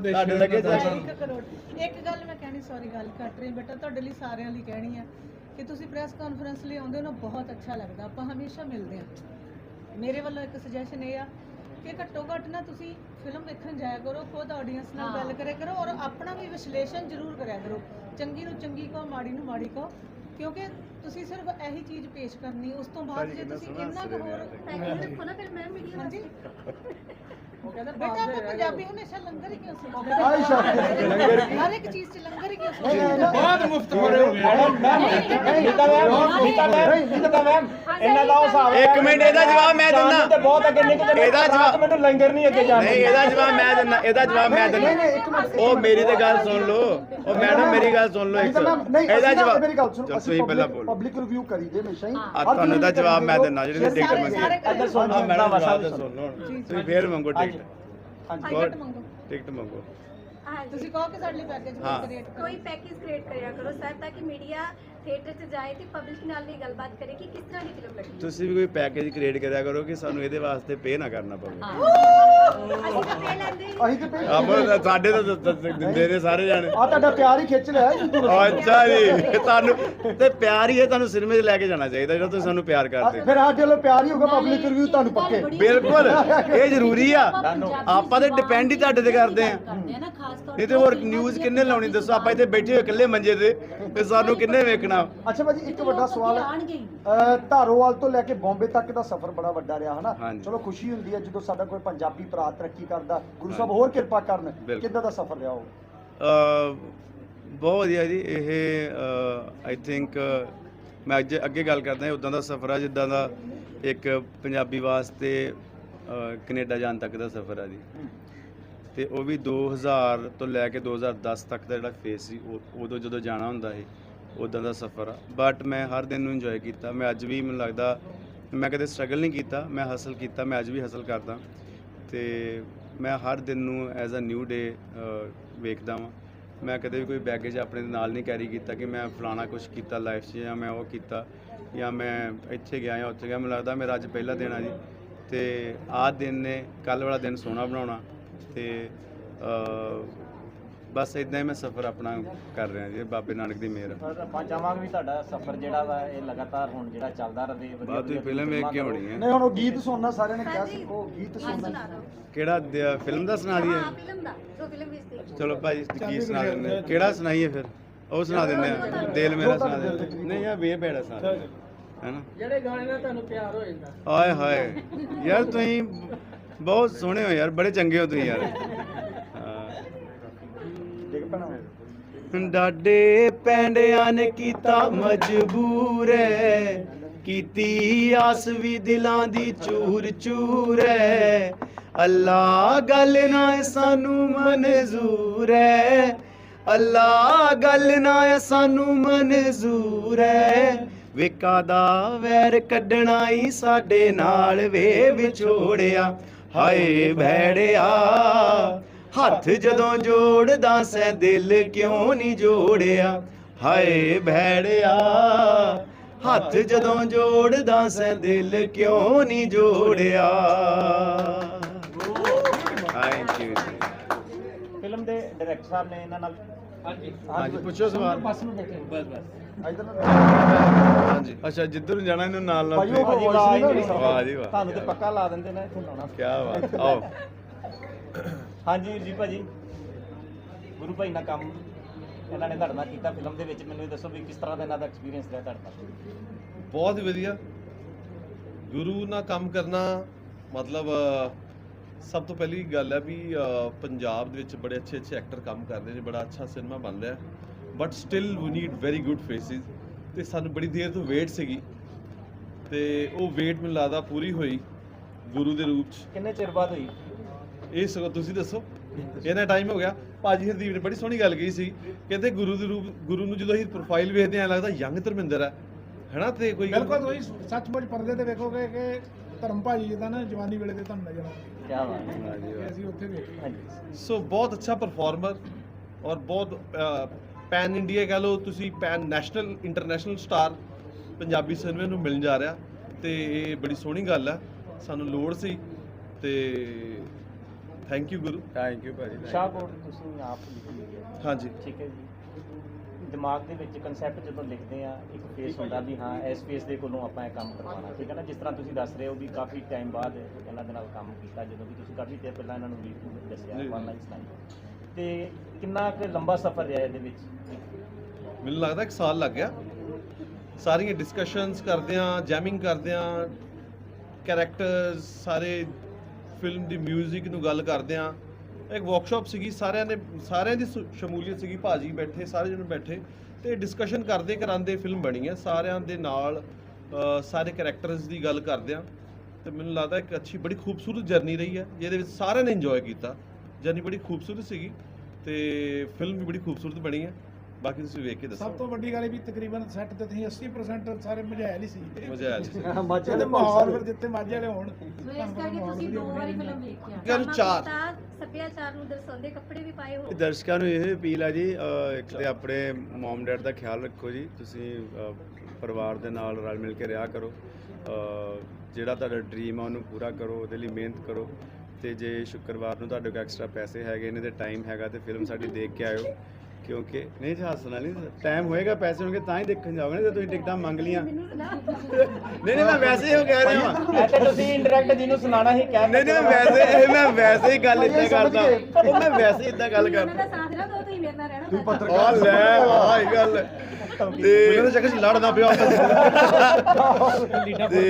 ਤੁਹਾਡੇ ਲੱਗੇ ਚੈੱਕ ਇੱਕ ਕਰੋੜ। ਇੱਕ ਗੱਲ ਮੈਂ ਕਹਿਣੀ ਸੌਰੀ ਗੱਲ ਕੱਟ ਰਹੀ ਬੇਟਾ ਤੁਹਾਡੇ ਲਈ ਸਾਰਿਆਂ ਲਈ ਕਹਿਣੀ ਹੈ ਕਿ ਤੁਸੀਂ ਪ੍ਰੈਸ ਕਾਨਫਰੰਸ ਲਈ ਆਉਂਦੇ ਹੋ ਨਾ ਬਹੁਤ ਅੱਛਾ ਲੱਗਦਾ। ਆਪਾਂ ਹਮੇਸ਼ਾ ਮਿਲਦੇ ਹਾਂ। ਮੇਰੇ ਵੱਲੋਂ ਇੱਕ ਸੁਜੈਸ਼ਨ ਇਹ ਆ ਕਿ ਘੱਟੋ ਘੱਟ ਨਾ ਤੁਸੀਂ ਫਿਲਮ ਵੇਖਣ ਜਾਇਆ ਕਰੋ ਖੁਦ ਆਡੀਅנס ਨਾਲ ਗੱਲ ਕਰਿਆ ਕਰੋ ਔਰ ਆਪਣਾ ਵੀ ਵਿਸ਼ਲੇਸ਼ਣ ਜ਼ਰੂਰ ਕਰਿਆ ਕਰੋ। ਚੰਗੀ ਨੂੰ ਚੰਗੀ ਕਹੋ ਮਾੜੀ ਨੂੰ ਮਾੜੀ ਕਹੋ। ਕਿਉਂਕਿ ਤੁਸੀਂ ਸਿਰਫ ਇਹੀ ਚੀਜ਼ ਪੇਸ਼ ਕਰਨੀ ਉਸ ਤੋਂ ਬਾਅਦ ਜੇ ਤੁਸੀਂ ਇੰਨਾ ਕੁ ਹੋਰ ਪੈਕੇਜ ਰੱਖੋ ਨਾ ਫਿਰ ਮੈਂ ਮੀਡੀਆ ਹਾਂਜੀ। ਉਹ ਕਹਿੰਦਾ ਬੇਟਾ ਆਪਾਂ ਪੰਜਾਬੀ ਹਮੇਸ਼ਾ ਲੰਗਰ ਹੀ ਕਿਉਂ ਸੁਣਦੇ ਆਇਸ਼ਾ ਹਰ ਇੱਕ ਚੀਜ਼ 'ਚ ਲੰਗਰ ਹੀ ਕਿਉਂ ਸੁਣਦੇ ਬਹੁਤ ਮੁਫਤ ਹੋ madam ma'am Nita ma'am Nita ma'am Nita ma'am ਇਹਨਾਂ ਦਾ ਉਹ ਹਿਸਾਬ ਇੱਕ ਮਿੰਟ ਇਹਦਾ ਜਵਾਬ ਮੈਂ ਦਿੰਦਾ। ਤੇ ਬਹੁਤ ਅੱਗੇ ਨਿਕਲ ਜਾਂਦੇ ਇਹਦਾ ਜਵਾਬ- ਮੈਨੂੰ ਲੰਗਰ ਨਹੀਂ ਅੱਗੇ ਜਾਣ ਨਹੀਂ ਇਹਦਾ ਜਵਾਬ ਮੈਂ ਦਿੰਦਾ ਇਹਦਾ ਜਵਾਬ ਮੈਂ ਦਿੰਦਾ। ਉਹ। ਮੇਰੀ ਤੇ ਗੱਲ ਸੁਣ ਲਓ। ਉਹ ਮੈਡਮ ਮੇਰੀ ਗੱਲ ਸੁਣ ਲਓ ਇੱਕ ਇਹਦਾ ਜਵਾਬ ਮੇਰੀ ਗੱਲ ਸੁਣੋ ਅਸੀਂ ਤੁਸੀਂ ਪਹਿਲਾਂ ਪਬਲਿਕ ਬੋਲੋ ਪਬਲਿਕ ਰਿਵਿਊ ਕਰੀਦੇ ਹਮੇਸ਼ਾ ਹੀ ਆ ਤੁਹਾਨੂੰ ਇਹਦਾ ਜਵਾਬ ਮੈਂ ਦਿੰਦਾ ਜਿਹੜੇ ਟਿਕਟ ਮੰਗੀ ਇੱਧਰ ਸੁਣ ਆ ਮੈਡਮ ਵਸਾ ਜਵਾਬ ਸੁਣ ਲਓ। ਤੁਸੀਂ ਫੇਰ ਮੰਗੋ ਟਿਕਟ ਹਾਂਜੀ ਟਿਕਟ ਮੰਗੋ ਟਿਕਟ ਮੰਗੋ ਤੁਸੀਂ ਕਹੋ ਕਿ ਸਾਡੇ ਲਈ ਪੈਕੇਜ। ਕ੍ਰੀਏਟ ਕਰੋ ਕੋਈ ਪੈਕੇਜ ਕ੍ਰੀਏਟ ਕਰਿਆ ਕਰੋ ਸਰ ਤਾਂ ਕਿ ਮੀਡੀਆ ਥੀਏਟਰ 'ਚ ਜਾਏ ਤੇ ਪਬਲਿਕ ਨਾਲ ਵੀ ਗੱਲਬਾਤ ਕਰੇ ਕਿ ਕਿਸ ਤਰ੍ਹਾਂ ਦੀ ਫਿਲਮ ਲੱਗੀ ਤੁਸੀਂ ਵੀ ਕੋਈ ਪੈਕੇਜ ਕ੍ਰੀਏਟ ਕਰਿਆ ਕਰੋ ਕਿ ਸਾਨੂੰ ਇਹਦੇ ਵਾਸਤੇ ਪੇ ਨਾ ਕਰਨਾ ਪਵੇ ਅਸੀਂ ਤਾਂ ਪੇ ਲੈਂਦੇ ਹੀ ਅਸੀਂ ਤੇ ਪੇ ਆਪਾਂ ਸਾਡੇ ਤਾਂ ਦ- ਦ- ਦ- ਦਿੰਦੇ ਨੇ ਸਾਰੇ ਜਾਣੇ। ਆ ਤੁਹਾਡਾ ਪਿਆਰ ਹੀ ਖਿੱਚ ਲਿਆ ਜੀ ਤੂੰ। ਅੱਛਾ ਜੀ। ਤੁਹਾਨੂੰ ਤੇ ਪਿਆਰ ਹੀ ਹੈ ਤੁਹਾਨੂੰ ਸਿਨੇਮੇ 'ਚ ਲੈ ਕੇ ਜਾਣਾ ਚਾਹੀਦਾ ਜਿਹੜਾ ਤੁਸੀਂ ਸਾਨੂੰ ਪਿਆਰ ਕਰਦੇ। ਫਿਰ ਸਾਡੇ ਵੱਲੋਂ ਪਿਆਰ ਹੀ ਹੋਗਾ ਪਬਲਿਕ ਰਿਵਿਊ ਤੁਹਾਨੂੰ ਪੱਕੇ। ਬਿਲਕੁਲ। ਇਹ ਜ਼ਰੂਰੀ ਆ। ਆਪਾਂ ਤੇ ਡਿਪੈਂਡ ਹੀ ਤੁਹਾਡੇ ਤੇ ਕਰਦੇ ਆ। ਕਰਦੇ ਆ ਨਾ ਖਾਸ ਤੌਰ ਨਹੀਂ ਤੇ ਹੋਰ ਨਿਊਜ਼ ਕਿੰਨੇ ਲਾਉਣੀ ਦੱਸੋ? ਆਪਾਂ ਇੱਥੇ ਬੈਠੇ ਹੋਏ ਇਕੱਲੇ ਮੰਜੇ ਤੇ ਤੇ ਸਾਨੂੰ ਕਿੰਨੇ ਵੇਖਣਾ? ਅੱਛਾ ਭਾਜੀ ਇੱਕ ਵੱਡਾ ਸਵਾਲ ਹੈ। ਅਹ ਧਾਰੋਵਾਲ ਤੋਂ ਲੈ ਕੇ ਬੰਬੇ ਤੱਕ ਦਾ ਸਫ਼ਰ ਬੜਾ ਵੱਡਾ ਰਿਹਾ ਹਨਾ? ਹਾਂਜੀ। ਚਲੋ ਖੁਸ਼ੀ ਹੁੰਦੀ ਹੈ ਜਦੋਂ ਸਾਡਾ ਕੋਈ ਪੰਜਾਬੀ ਭਰਾ ਤਰੱਕੀ ਕਰਦਾ ਗੁਰੂ ਸਾਹਿਬ ਹੋਰ ਕਿਰਪਾ ਕਰਨ ਬਿਲਕੁਲ। ਕਿੱਦਾਂ ਦਾ ਸਫ਼ਰ ਰਿਹਾ ਉਹ? ਅ, ਬਹੁਤ ਵਧੀਆ ਜੀ ਇਹ ਆਈ ਥਿੰਕ ਮੈਂ ਅੱਜ ਅੱਗੇ ਗੱਲ ਕਰਦਾ ਉਦਾਂ ਦਾ ਸਫ਼ਰ ਆ ਜਿੱਦਾਂ ਦਾ ਇੱਕ ਪੰਜਾਬੀ ਵਾਸਤੇ ਅ, ਕੈਨੇਡਾ ਜਾਣ ਤੱਕ ਦਾ ਸਫ਼ਰ ਆ ਜੀ। ਤੇ ਉਹ ਵੀ 2000 ਤੋਂ ਲੈ ਕੇ 2010 ਤੱਕ ਦਾ ਜਿਹੜਾ ਫੇਸ ਸੀ, ਉਹ- ਉਦੋਂ ਜਦੋਂ ਜਾਣਾ ਹੁੰਦਾ ਸੀ ਉਦਾਂ ਦਾ ਸਫ਼ਰ ਆ। ਬਟ ਮੈਂ ਹਰ ਦਿਨ ਨੂੰ ਇੰਜੋਏ ਕੀਤਾ। ਮੈਂ ਅੱਜ ਵੀ ਮੈਨੂੰ ਲੱਗਦਾ, ਮੈਂ ਕਦੇ ਸਟਰਗਲ ਨਹੀਂ ਕੀਤਾ। ਮੈਂ ਹਾਸਲ ਕੀਤਾ। ਮੈਂ ਅੱਜ ਵੀ ਹਾਸਲ ਕਰਦਾ। ਤੇ ਮੈਂ ਹਰ ਦਿਨ ਨੂੰ ਐਜ਼ ਅ ਨਿਊ ਡੇ ਵੇਖਦਾ ਵਾਂ। ਮੈਂ ਕਦੇ ਵੀ ਕੋਈ ਬੈਗੇਜ ਆਪਣੇ ਦੇ ਨਾਲ ਨਹੀਂ ਕੈਰੀ ਕੀਤਾ ਕਿ ਮੈਂ ਫਲਾਣਾ ਕੁਝ ਕੀਤਾ ਲਾਈਫ 'ਚ ਜਾਂ ਮੈਂ ਉਹ ਕੀਤਾ ਜਾਂ ਮੈਂ ਇੱਥੇ ਗਿਆ ਜਾਂ ਉੱਥੇ ਗਿਆ। ਮੈਨੂੰ ਲੱਗਦਾ ਮੇਰਾ ਅੱਜ ਪਹਿਲਾ ਦਿਨ ਆ ਜੀ। ਤੇ ਆਹ ਦਿਨ ਨੇ ਕੱਲ ਵਾਲਾ ਦਿਨ ਸੋਹਣਾ ਬਣਾਉਣਾ। ਤੇ ਅ, ਬਸ ਇਦਾਂ ਹੀ ਮੈਂ ਸਫ਼ਰ ਆਪਣਾ ਕਰ ਰਿਹਾ ਜੀ ਬਾਬੇ ਨਾਨਕ ਦੀ ਮਿਹਰ। ਆਪਾਂ ਚਾਹਾਂਗੇ ਵੀ ਤੁਹਾਡਾ ਸਫ਼ਰ ਜਿਹੜਾ ਵਾ ਇਹ ਲਗਾਤਾਰ ਹੁਣ ਜਿਹੜਾ ਚੱਲਦਾ ਰਹੇ ਵਧੀਆ ਤੁਸੀਂ ਫਿਲਮ ਵੇਖ ਕੇ ਹੋਣੀ ਹੈ। ਨਹੀਂ ਹੁਣ ਉਹ ਗੀਤ ਸੁਣਨਾ ਸਾਰਿਆਂ ਨੇ ਕਿਹਾ ਹਾਂਜੀ। ਸੀ ਉਹ ਗੀਤ ਹਾਂ ਸੁਣਨਾ। ਸੁਣਾ ਦਿਓ। ਕਿਹੜਾ ਦ- ਫਿਲਮ ਦਾ ਸੁਣਾ ਦਈਏ? ਹਾਂ ਫਿਲਮ ਦਾ ਜੋ ਫਿਲਮ ਵਿੱਚ ਸੀ। ਚਲੋ ਭਾਈ ਕੀ ਸੁਣਾ ਦਿੰਦੇ ਆ? ਕਿਹੜਾ ਸੁਣਾਈਏ ਫਿਰ? ਉਹ ਸੁਣਾ ਦਿੰਦੇ ਆ। ਦਿਲ ਮੇਰਾ ਸੁਣਾ ਦਿੰਦੇ। ਨਹੀਂ ਯਾਰ ਵੇ ਬੈੜਾ ਸੁਣਾ ਦਿੰਦੇ ਹੈਨਾ? ਜਿਹੜੇ ਗਾਣੇ ਨਾਲ ਤੁਹਾਨੂੰ ਪਿਆਰ ਹੋ ਜਾਂਦਾ। ਆਏ ਹਾਏ। ਯਾਰ ਤੁਸੀਂ ਬਹੁਤ ਸੋਹਣੇ ਹੋ ਯਾਰ, ਬੜੇ ਚੰਗੇ ਹੋ ਤੁਸੀਂ ਯਾਰ। ਡਾਡੇ ਪੈਂਡਿਆਂ ਨੇ ਕੀਤਾ ਮਜਬੂਰ ਐ, ਕੀਤੀ ਆਸ ਵੀ ਦਿਲਾਂ ਦੀ ਚੂਰ ਚੂਰ ਐ। ਅੱਲਾ ਗੱਲ ਨਾ ਸਾਨੂੰ ਮਨਜ਼ੂਰ ਐ। ਅੱਲਾ ਗੱਲ ਨਾ ਸਾਨੂੰ ਮਨਜ਼ੂਰ ਐ। ਵਿਕਾ ਦਾ ਵੈਰ ਕੱਢਣਾ ਹੀ ਸਾਡੇ ਨਾਲ ਵੇ ਵਿਛੋੜਿਆ। ਹਾਏ ਭੈੜਿਆ ਹੱਥ ਜਦੋਂ ਜੋੜਦਾ ਸੈ ਦਿਲ ਕਿਉਂ ਨਹੀਂ ਜੋੜਿਆ? ਹਾਏ ਭੈੜਿਆ ਹੱਥ ਜਦੋਂ ਜੋੜਦਾ ਸੈ ਦਿਲ ਕਿਉਂ ਨਹੀਂ ਜੋੜਿਆ? ਥੈਂਕ ਯੂ ਫਿਲਮ ਦੇ ਡਾਇਰੈਕਟਰ ਸਾਹਿਬ ਨੇ ਇਹਨਾਂ ਨਾਲ ਹਾਂਜੀ। ਹਾਂਜੀ ਪੁੱਛੋ ਸਵਾਲ। ਬਸ ਨੂੰ ਬੈਠੇ। ਬਸ ਬਸ। ਇਧਰ ਹਾਂਜੀ। ਅੱਛਾ ਜਿੱਧਰ ਨੂੰ ਜਾਣਾ ਇਹਨੂੰ ਨਾਲ ਨਾਲ ਭਾਈ ਉਹ। ਵਾਹ ਜੀ ਵਾਹ। ਤੁਹਾਨੂੰ ਤੇ ਪੱਕਾ ਲਾ ਦਿੰਦੇ ਨੇ ਇੱਥੇ ਲਾਉਣਾ। ਕੀ ਬਾਤ ਆਓ। ਹਾਂਜੀ ਜੀ ਭਾਜੀ। ਗੁਰੂ ਭਾਈ ਨਾਲ ਕੰਮ ਇਹਨਾਂ ਨੇ ਤੁਹਾਡੇ ਨਾਲ ਕੀਤਾ ਫਿਲਮ ਦੇ ਵਿੱਚ। ਮੈਨੂੰ ਇਹ ਦੱਸੋ ਵੀ ਕਿਸ ਤਰ੍ਹਾਂ ਦਾ ਇਹਨਾਂ ਦਾ ਐਕਸਪੀਰੀਅੰਸ ਰਿਹਾ ਤੁਹਾਡੇ ਨਾਲ? ਬਹੁਤ ਵਧੀਆ। ਗੁਰੂ ਨਾਲ ਕੰਮ ਕਰਨਾ ਮਤਲਬ ਸਭ ਤੋਂ ਪਹਿਲੀ ਗੱਲ ਹੈ ਵੀ ਪੰਜਾਬ ਦੇ ਵਿੱਚ ਬੜੇ ਅੱਛੇ ਅੱਛੇ ਐਕਟਰ ਕੰਮ ਕਰਦੇ ਨੇ ਬੜਾ ਅੱਛਾ ਸਿਨੇਮਾ ਬਣ ਰਿਹਾ but still we need very good faces ਤੇ ਸਾਨੂੰ ਬੜੀ ਦੇਰ ਤੋਂ ਵੇਟ ਸੀਗੀ ਤੇ ਉਹ ਵੇਟ ਮੈਨੂੰ ਲੱਗਦਾ ਪੂਰੀ ਹੋਈ ਗੁਰੂ ਦੇ ਰੂਪ 'ਚ। ਕਿੰਨੇ ਚਿਰ ਬਾਅਦ ਹੋਈ? ਇਹ ਸਗੋਂ ਤੁਸੀਂ ਦੱਸੋ। ਇਹਨਾਂ ਟਾਈਮ ਹੋ ਗਿਆ। ਭਾਜੀ ਹਰਦੀਪ ਨੇ ਬੜੀ ਸੋਹਣੀ ਗੱਲ ਕਹੀ ਸੀ। ਕਹਿੰਦੇ ਗੁਰੂ ਦੇ ਰੂਪ ਗੁਰੂ ਨੂੰ ਜਦੋਂ ਅਸੀਂ ਪ੍ਰੋਫਾਈਲ ਵੇਖਦੇ ਆ ਲੱਗਦਾ ਯੰਗ ਧਰਮਿੰਦਰ ਹੈ। ਹੈਨਾ ਤੇ ਕੋਈ ਬਿਲਕੁਲ ਤੁਸੀਂ ਸੱਚਮੁੱਚ ਪਰਦੇ ਤੇ ਵੇਖੋਗੇ ਕਿ ਧਰਮ ਭਾਜੀ ਜਿੱਦਾਂ ਨਾ ਜਵਾਨੀ ਵੇਲੇ ਤੇ ਤੁਹਾਨੂੰ ਨਜ਼ਰ ਆਉਂਦੇ ਕੀ ਬਾਤ ਹੈ। ਵਾਹ ਜੀ ਵਾਹ। ਅਸੀਂ ਉੱਥੇ ਵੇਖੇ ਹਾਂਜੀ। ਸੋ ਬਹੁਤ ਅੱਛਾ ਪਰਫਾਰਮਰ ਔਰ ਬਹੁਤ ਪੈਨ ਇੰਡੀਆ ਕਹ ਲਓ ਤੁਸੀਂ pan national international star Punjabi ਸਿਨੇਮੇ ਨੂੰ ਮਿਲਣ ਜਾ ਰਿਹਾ ਤੇ ਇਹ ਬੜੀ ਸੋਹਣੀ ਗੱਲ ਹੈ। ਸਾਨੂੰ ਲੋੜ ਸੀ ਤੇ thank you Guru thank you ਭਾਜੀ। Thank you। ਸ਼ਾਹਕੋਟ ਤੁਸੀਂ ਆਪ ਲਿਖੀ ਹੈ। ਹਾਂਜੀ। ਠੀਕ ਹੈ ਜੀ। ਦਿਮਾਗ ਦੇ ਵਿੱਚ ਕਨਸੈਪਟ ਜਦੋਂ ਲਿਖਦੇ ਆ ਇੱਕ ਫੇਸ ਹੁੰਦਾ ਵੀ ਹਾਂ ਇਸ ਫੇਸ ਦੇ ਕੋਲੋਂ ਆਪਾਂ ਇਹ ਕੰਮ ਕਰਵਾਉਣਾ। ਠੀਕ ਹੈ ਨਾ? ਜਿਸ ਤਰ੍ਹਾਂ ਤੁਸੀਂ ਦੱਸ ਰਹੇ ਹੋ ਵੀ ਕਾਫੀ ਟਾਈਮ ਬਾਅਦ ਇਹਨਾਂ ਦੇ ਨਾਲ ਕੰਮ ਕੀਤਾ ਜਦੋਂ ਵੀ ਤੁਸੀਂ ਕਾਫੀ ਦੇਰ ਪਹਿਲਾਂ ਇਹਨਾਂ ਨੂੰ ਵੀ ਦੱਸਿਆ ਜੀ, ਜੀ। ਵਨ ਲਾਈਨ ਸੁਣਾਈ ਤੇ ਕਿੰਨਾ ਕੁ ਲੰਬਾ ਸਫ਼ਰ ਰਿਹਾ ਇਹਦੇ ਵਿੱਚ? ਮੈਨੂੰ ਲੱਗਦਾ ਇੱਕ ਸਾਲ ਲੱਗ ਗਿਆ। ਸਾਰੀਆਂ ਡਿਸਕਸ਼ਨਸ ਕਰਦੇ ਆ ਜੈਮਿੰਗ ਕਰਦੇ ਆ ਕੈਰੈਕਟਰਸ ਸਾਰੇ ਫਿਲਮ ਦੀ 뮤직 ਨੂੰ ਗੱਲ ਕਰਦੇ ਆ ਇੱਕ ਵਰਕਸ਼ਾਪ ਸੀਗੀ ਸਾਰਿਆਂ ਨੇ ਸਾਰਿਆਂ ਦੀ ਸੁ- ਸ਼ਮੂਲੀਅਤ ਸੀਗੀ ਭਾਜੀ ਬੈਠੇ ਸਾਰੇ ਜਣੇ ਬੈਠੇ ਤੇ ਡਿਸਕਸ਼ਨ ਕਰਦੇ ਕਰਾਂਦੇ ਫਿਲਮ ਬਣੀ ਹੈ ਸਾਰਿਆਂ ਦੇ ਨਾਲ ਅ, ਸਾਰੇ ਕੈਰੈਕਟਰਸ ਦੀ ਗੱਲ ਕਰਦੇ ਆ ਤੇ ਮੈਨੂੰ ਲੱਗਦਾ ਇੱਕ ਅੱਛੀ ਬੜੀ ਖੂਬਸੂਰਤ ਜਰਨੀ ਰਹੀ ਹੈ ਜਿਹਦੇ ਵਿੱਚ ਸਾਰਿਆਂ ਨੇ ਇੰਜੋਏ ਕੀਤਾ। ਜਰਨੀ ਬੜੀ ਖੂਬਸੂਰਤ ਸੀਗੀ ਤੇ ਫਿਲਮ ਵੀ ਬੜੀ ਖੂਬਸੂਰਤ ਬਣੀ ਹੈ। ਬਾਕੀ ਤੁਸੀਂ ਵੇਖ ਕੇ ਦੱਸੋ। ਸਭ ਤੋਂ ਵੱਡੀ ਗੱਲ ਇਹ ਵੀ ਤਕਰੀਬਨ ਸੈੱਟ ਤੇ ਤੁਸੀਂ 80% ਸਾਰੇ ਮਝਾਇਲ ਹੀ ਸੀ। ਆਇਆ ਜੀ ਮਾਝੇ ਤੇ ਮਾਹੌਲ ਫਿਰ ਜਿੱਥੇ ਮਾਝੇ ਵਾਲੇ ਹੋਣ। ਸੋ ਇਸ ਕਰਕੇ ਤੁਸੀਂ ਦੋ ਵਾਰੀ ਫਿਲਮ ਵੇਖ ਕੇ ਆਏ ਗੱਲ ਚਾਰ। ਸੱਭਿਆਚਾਰ ਨੂੰ ਦਰਸਾਉਂਦੇ ਕੱਪੜੇ ਵੀ ਪਾਏ ਹੋ ਦਰਸ਼ਕਾਂ ਨੂੰ ਇਹ ਅਪੀਲ ਆ ਜੀ ਇੱਕ ਤੇ ਆਪਣੇ ਮਮ ਡੈਡ ਦਾ ਖਿਆਲ ਰੱਖੋ ਜੀ ਤੁਸੀਂ ਅ, ਪਰਿਵਾਰ ਦੇ ਨਾਲ ਰਲ ਮਿਲ ਕੇ ਰਿਹਾ ਕਰੋ। ਜਿਹੜਾ ਤੁਹਾਡਾ ਡ੍ਰੀਮ ਆ ਉਹਨੂੰ ਪੂਰਾ ਕਰੋ ਉਹਦੇ ਲਈ ਮਿਹਨਤ ਕਰੋ। ਤੇ ਜੇ ਸ਼ੁੱਕਰਵਾਰ ਨੂੰ ਤੁਹਾਡੇ ਕੋਲ ਐਕਸਟਰਾ ਪੈਸੇ ਹੈਗੇ ਨੇ ਤੇ ਟਾਈਮ ਹੈਗਾ ਤੇ ਫਿਲਮ ਸਾਡੀ ਦੇਖ ਕੇ ਆਇਓ। ਕਿਉਂਕਿ ਨਹੀਂ ਜੀ ਹੱਸਣਾ ਨਹੀਂ ਟਾਈਮ ਹੋਏਗਾ ਪੈਸੇ ਹੋਣਗੇ ਤਾਂ ਹੀ ਦੇਖਣ ਜਾਓਗੇ ਨਾ ਜੇ ਤੁਸੀਂ ਟਿਕਟਾਂ ਮੰਗ ਲੀਆਂ ਨਹੀਂ ਨਹੀਂ ਮੈਂ ਵੈਸੇ ਹੀ ਉਹ ਕਹਿ ਰਿਹਾ ਐ ਤੇ ਤੁਸੀਂ ਇੰਡਾਇਰੈਕਟ ਜਿਹਨੂੰ ਸੁਣਾਣਾ ਹੀ ਕਹਿ ਨਹੀਂ ਨਹੀਂ ਵੈਸੇ ਇਹ ਮੈਂ ਵੈਸੇ ਹੀ ਗੱਲ ਇਦਾਂ ਕਰਦਾ। ਉਹ ਮੈਂ ਵੈਸੇ ਹੀ ਇਦਾਂ ਗੱਲ ਕਰਦਾ। ਸਾਥ ਨਾ ਦੋ ਤੁਸੀਂ ਮੇਰੇ ਨਾਲ ਰਹਿਣਾ ਪੱਤਰਕਾਰ ਲੈ ਆਹ ਹੀ ਗੱਲ। ਤੇ ਉਹਨਾਂ ਦੇ ਚੱਕਰ 'ਚ ਲੜਨਾ ਪਿਆ ਤੇ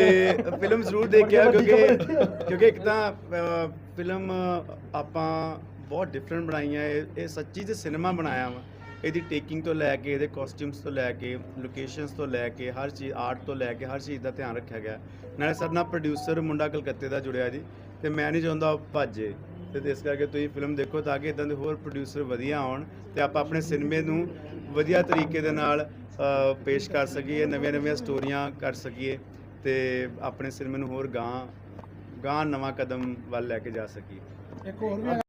ਫਿਲਮ ਜ਼ਰੂਰ ਦੇਖਿਆ ਕਿਉਂਕਿ ਕਿਉਂਕਿ ਇੱਕ ਤਾਂ ਫਿਲਮ ਆਪਾਂ ਬਹੁਤ ਡਿਫਰੈਂਟ ਬਣਾਈਆਂ। ਇਹ- ਇਹ ਸੱਚੀ ਤੇ ਸਿਨੇਮਾ ਬਣਾਇਆ ਵਾ ਇਹਦੀ ਟੇਕਿੰਗ ਤੋਂ ਲੈ ਕੇ ਇਹਦੇ ਕਾਸਟਿਊਮਸ ਤੋਂ ਲੈ ਕੇ ਲੋਕੇਸ਼ਨਸ ਤੋਂ ਲੈ ਕੇ ਹਰ ਚੀਜ਼ ਆਰਟ ਤੋਂ ਲੈ ਕੇ ਹਰ ਚੀਜ਼ ਦਾ ਧਿਆਨ ਰੱਖਿਆ ਗਿਆ। ਨਾਲੇ ਸਾਡੇ ਨਾਲ ਪ੍ਰੋਡਿਊਸਰ ਮੁੰਡਾ ਕਲਕੱਤੇ ਦਾ ਜੁੜਿਆ ਜੀ ਤੇ ਮੈਂ ਨਹੀਂ ਚਾਹੁੰਦਾ ਉਹ ਭੱਜੇ। ਤੇ ਇਸ ਕਰਕੇ ਤੁਸੀਂ ਫਿਲਮ ਦੇਖੋ ਤਾਂ ਕਿ ਇਦਾਂ ਦੇ ਹੋਰ ਪ੍ਰੋਡਿਊਸਰ ਵਧੀਆ ਆਉਣ ਤੇ ਆਪਾਂ ਆਪਣੇ ਸਿਨੇਮੇ ਨੂੰ ਵਧੀਆ ਤਰੀਕੇ ਦੇ ਨਾਲ ਅ, ਪੇਸ਼ ਕਰ ਸਕੀਏ ਨਵੀਆਂ ਨਵੀਆਂ ਸਟੋਰੀਆਂ ਕਰ ਸਕੀਏ ਤੇ ਆਪਣੇ ਸਿਨੇਮੇ ਨੂੰ ਹੋਰ ਗਾਂ ਗਾਂ ਨਵਾਂ ਕਦਮ ਵੱਲ ਲੈ ਕੇ ਜਾ ਸਕੀਏ। ਇੱਕ ਹੋਰ ਵੀ